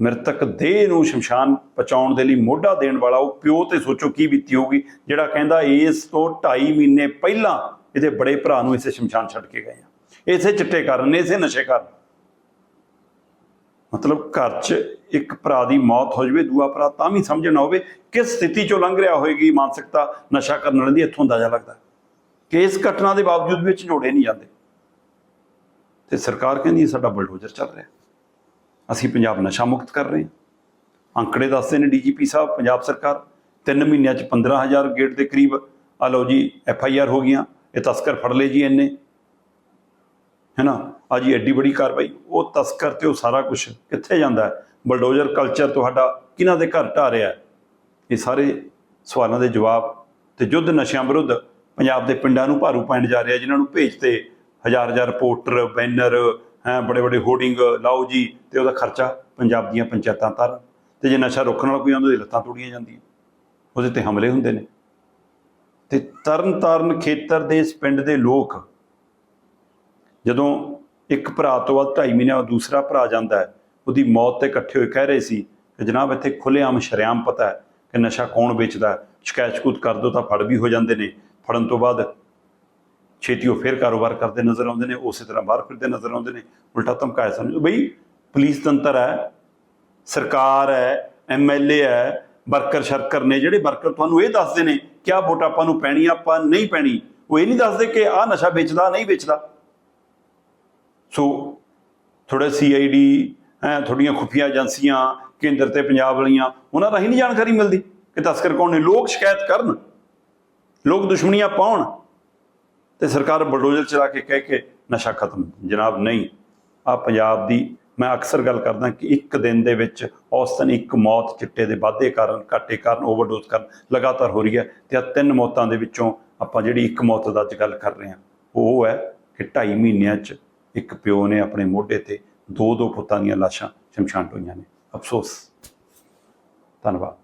ਮ੍ਰਿਤਕ ਦੇਹ ਨੂੰ ਸ਼ਮਸ਼ਾਨ ਪਹੁੰਚਾਉਣ ਦੇ ਲਈ ਮੋਢਾ ਦੇਣ ਵਾਲਾ ਉਹ ਪਿਓ ਤੇ ਸੋਚੋ ਕੀ ਬੀਤੀ ਹੋਊਗੀ, ਜਿਹੜਾ ਕਹਿੰਦਾ ਇਸ ਤੋਂ 2.5 ਮਹੀਨੇ ਪਹਿਲਾਂ ਇਹਦੇ ਬੜੇ ਭਰਾ ਨੂੰ ਇਸੇ ਸ਼ਮਸ਼ਾਨ ਛੱਡ ਕੇ ਗਏ ਆ। ਇਸੇ ਚਿੱਟੇ ਕਾਰਨ ਇਸੇ ਨਸ਼ੇ ਕਾਰਨ। ਮਤਲਬ ਘਰ 'ਚ ਇੱਕ ਭਰਾ ਦੀ ਮੌਤ ਹੋ ਜਵੇ, ਦੂਆ ਭਰਾ ਤਾਂ ਵੀ ਸਮਝ ਨਾ ਹੋਵੇ ਕਿਸ ਸਥਿਤੀ 'ਚੋਂ ਲੰਘ ਰਿਹਾ ਹੋਏਗੀ ਮਾਨਸਿਕਤਾ, ਨਸ਼ਾ ਕਰਨ ਵਾਲੇ ਦੀ, ਇੱਥੋਂ ਅੰਦਾਜ਼ਾ ਲੱਗਦਾ। ਕਿ ਇਸ ਘਟਨਾ ਦੇ ਬਾਵਜੂਦ ਵਿੱਚ ਜੋੜੇ ਨਹੀਂ ਜਾਂਦੇ। ਤੇ ਸਰਕਾਰ ਕਹਿੰਦੀ ਸਾਡਾ ਬਲਡੋਜ਼ਰ ਚੱਲ ਰਿਹਾ। ਅਸੀਂ ਪੰਜਾਬ ਨਸ਼ਾ ਮੁਕਤ ਕਰ ਰਹੇ ਹਾਂ। ਅੰਕੜੇ ਦੱਸਦੇ ਨੇ ਡੀਜੀਪੀ ਸਾਹਿਬ, ਪੰਜਾਬ ਸਰਕਾਰ 3 ਮਹੀਨਿਆਂ 'ਚ 15000 ਗੇਟ ਦੇ ਕਰੀਬ ਆ ਲਓ ਜੀ, ਐਫ ਆਈ ਆਰ ਹੋ ਗਈਆਂ। ਇਹ ਤਸਕਰ ਫੜ ਲਏ ਜੀ ਇੰਨੇ ਹੈ ਨਾ ਆ ਜੀ ਐਡੀ ਬੜੀ ਕਾਰਵਾਈ, ਉਹ ਤਸਕਰ ਤੇ ਉਹ ਸਾਰਾ ਕੁਝ ਕਿੱਥੇ ਜਾਂਦਾ ਹੈ? ਬਲਡੋਜ਼ਰ ਕਲਚਰ ਤੁਹਾਡਾ ਕਿਹਨਾਂ ਦੇ ਘਰ ਢਾ ਰਿਹਾ ਇਹ ਸਾਰੇ ਸਵਾਲਾਂ ਦੇ ਜਵਾਬ ਤੇ ਯੁੱਧ ਨਸ਼ਿਆਂ ਵਿਰੁੱਧ ਪੰਜਾਬ ਦੇ ਪਿੰਡਾਂ ਨੂੰ ਭਾਰੂ ਪੈਣ ਜਾ ਰਿਹਾ, ਜਿਨ੍ਹਾਂ ਨੂੰ ਭੇਜਤੇ ਹਜ਼ਾਰ ਹਜ਼ਾਰ ਪੋਸਟਰ ਬੈਨਰ, ਹੈ, ਬੜੇ ਬੜੇ ਹੋਰਡਿੰਗ ਲਾਓ ਜੀ, ਤੇ ਉਹਦਾ ਖਰਚਾ ਪੰਜਾਬ ਦੀਆਂ ਪੰਚਾਇਤਾਂ ਤਰ। ਤੇ ਜੇ ਨਸ਼ਾ ਰੋਕਣ ਵਾਲਾ ਕੋਈ ਉਹਨਾਂ ਉਹਦੀ ਲੱਤਾਂ ਤੋੜੀਆਂ ਜਾਂਦੀਆਂ। ਉਹਦੇ ਤੇ ਹਮਲੇ ਹੁੰਦੇ ਨੇ। ਤੇ ਤਰਨ ਤਾਰਨ ਖੇਤਰ ਦੇ ਇਸ ਪਿੰਡ ਦੇ ਲੋਕ ਜਦੋਂ ਇੱਕ ਭਰਾ ਤੋਂ ਬਾਅਦ 2.5 ਮਹੀਨੇ ਬਾਅਦ ਦੂਸਰਾ ਭਰਾ ਜਾਂਦਾ ਹੈ, ਉਹਦੀ ਮੌਤ ਤੇ ਇਕੱਠੇ ਹੋਏ ਕਹਿ ਰਹੇ ਸੀ ਕਿ ਜਨਾਬ ਇੱਥੇ ਖੁੱਲ੍ਹੇਆਮ ਸ਼ਰੇਆਮ ਪਤਾ ਹੈ ਕਿ ਨਸ਼ਾ ਕੌਣ ਵੇਚਦਾ ਸ਼ਿਕਾਇਤ ਸ਼ਕੂਤ ਕਰ ਦੋ ਤਾਂ ਫੜ ਵੀ ਹੋ ਜਾਂਦੇ ਨੇ, ਫੜਨ ਤੋਂ ਬਾਅਦ ਛੇਤੀ ਉਹ ਫਿਰ ਕਾਰੋਬਾਰ ਕਰਦੇ ਨਜ਼ਰ ਆਉਂਦੇ ਨੇ, ਉਸੇ ਤਰ੍ਹਾਂ ਬਾਹਰ ਫਿਰਦੇ ਨਜ਼ਰ ਆਉਂਦੇ ਨੇ, ਉਲਟਾ ਧਮਕਾਇਆ ਸਮਝੋ ਬਈ ਪੁਲਿਸ ਤੰਤਰ ਹੈ, ਸਰਕਾਰ ਹੈ ਐਮਐਲਏ ਹੈ ਵਰਕਰ ਸ਼ਰਕਰ ਨੇ ਜਿਹੜੇ ਵਰਕਰ ਤੁਹਾਨੂੰ ਇਹ ਦੱਸਦੇ ਨੇ ਕਿ ਆਹ ਵੋਟ ਆਪਾਂ ਨੂੰ ਪੈਣੀ ਆਪਾਂ ਨਹੀਂ ਪੈਣੀ, ਉਹ ਇਹ ਨਹੀਂ ਦੱਸਦੇ ਕਿ ਆਹ ਨਸ਼ਾ ਵੇਚਦਾ, ਨਹੀਂ ਵੇਚਦਾ। ਸੋ ਥੋੜਾ ਸੀਆਈਡੀ ਐ ਤੁਹਾਡੀਆਂ ਖੁਫੀਆ ਏਜੰਸੀਆਂ, ਕੇਂਦਰ ਤੇ ਪੰਜਾਬ ਵਾਲੀਆਂ, ਉਹਨਾਂ ਰਾਹੀਂ ਨਹੀਂ ਜਾਣਕਾਰੀ ਮਿਲਦੀ ਕਿ ਤਸਕਰ ਕੌਣ ਨੇ। ਲੋਕ ਸ਼ਿਕਾਇਤ ਕਰਨ, ਲੋਕ ਦੁਸ਼ਮਣੀਆਂ ਪਾਉਣ ਤੇ ਸਰਕਾਰ ਬਲਡੋਜ਼ਰ ਚਲਾ ਕੇ ਕਹਿ ਕੇ ਨਸ਼ਾ ਖਤਮ। ਜਨਾਬ, ਨਹੀਂ ਆ ਪੰਜਾਬ ਦੀ ਮੈਂ ਅਕਸਰ ਗੱਲ ਕਰਦਾ ਕਿ ਇੱਕ ਦਿਨ ਦੇ ਵਿੱਚ ਔਸਤਨ ਇੱਕ ਮੌਤ ਚਿੱਟੇ ਦੇ ਵਾਧੇ ਕਾਰਨ, ਘਾਟੇ ਕਾਰਨ ਓਵਰਡੋਜ਼ ਕਾਰਨ ਲਗਾਤਾਰ ਹੋ ਰਹੀ ਹੈ ਤੇ ਆ ਤਿੰਨ ਮੌਤਾਂ ਦੇ ਵਿੱਚੋਂ ਆਪਾਂ ਜਿਹੜੀ ਇੱਕ ਮੌਤ ਦਾ ਅੱਜ ਗੱਲ ਕਰ ਰਹੇ ਹਾਂ, ਉਹ ਹੈ ਕਿ 2.5 ਮਹੀਨਿਆਂ 'ਚ ਇੱਕ ਪਿਓ ਨੇ ਆਪਣੇ ਮੋਢੇ ਤੇ ਦੋ ਦੋ ਪੁੱਤਾਂ ਦੀਆਂ ਲਾਸ਼ਾਂ ਸ਼ਮਸ਼ਾਨ ਢੋਈਆਂ ਨੇ। ਅਫਸੋਸ। ਧੰਨਵਾਦ।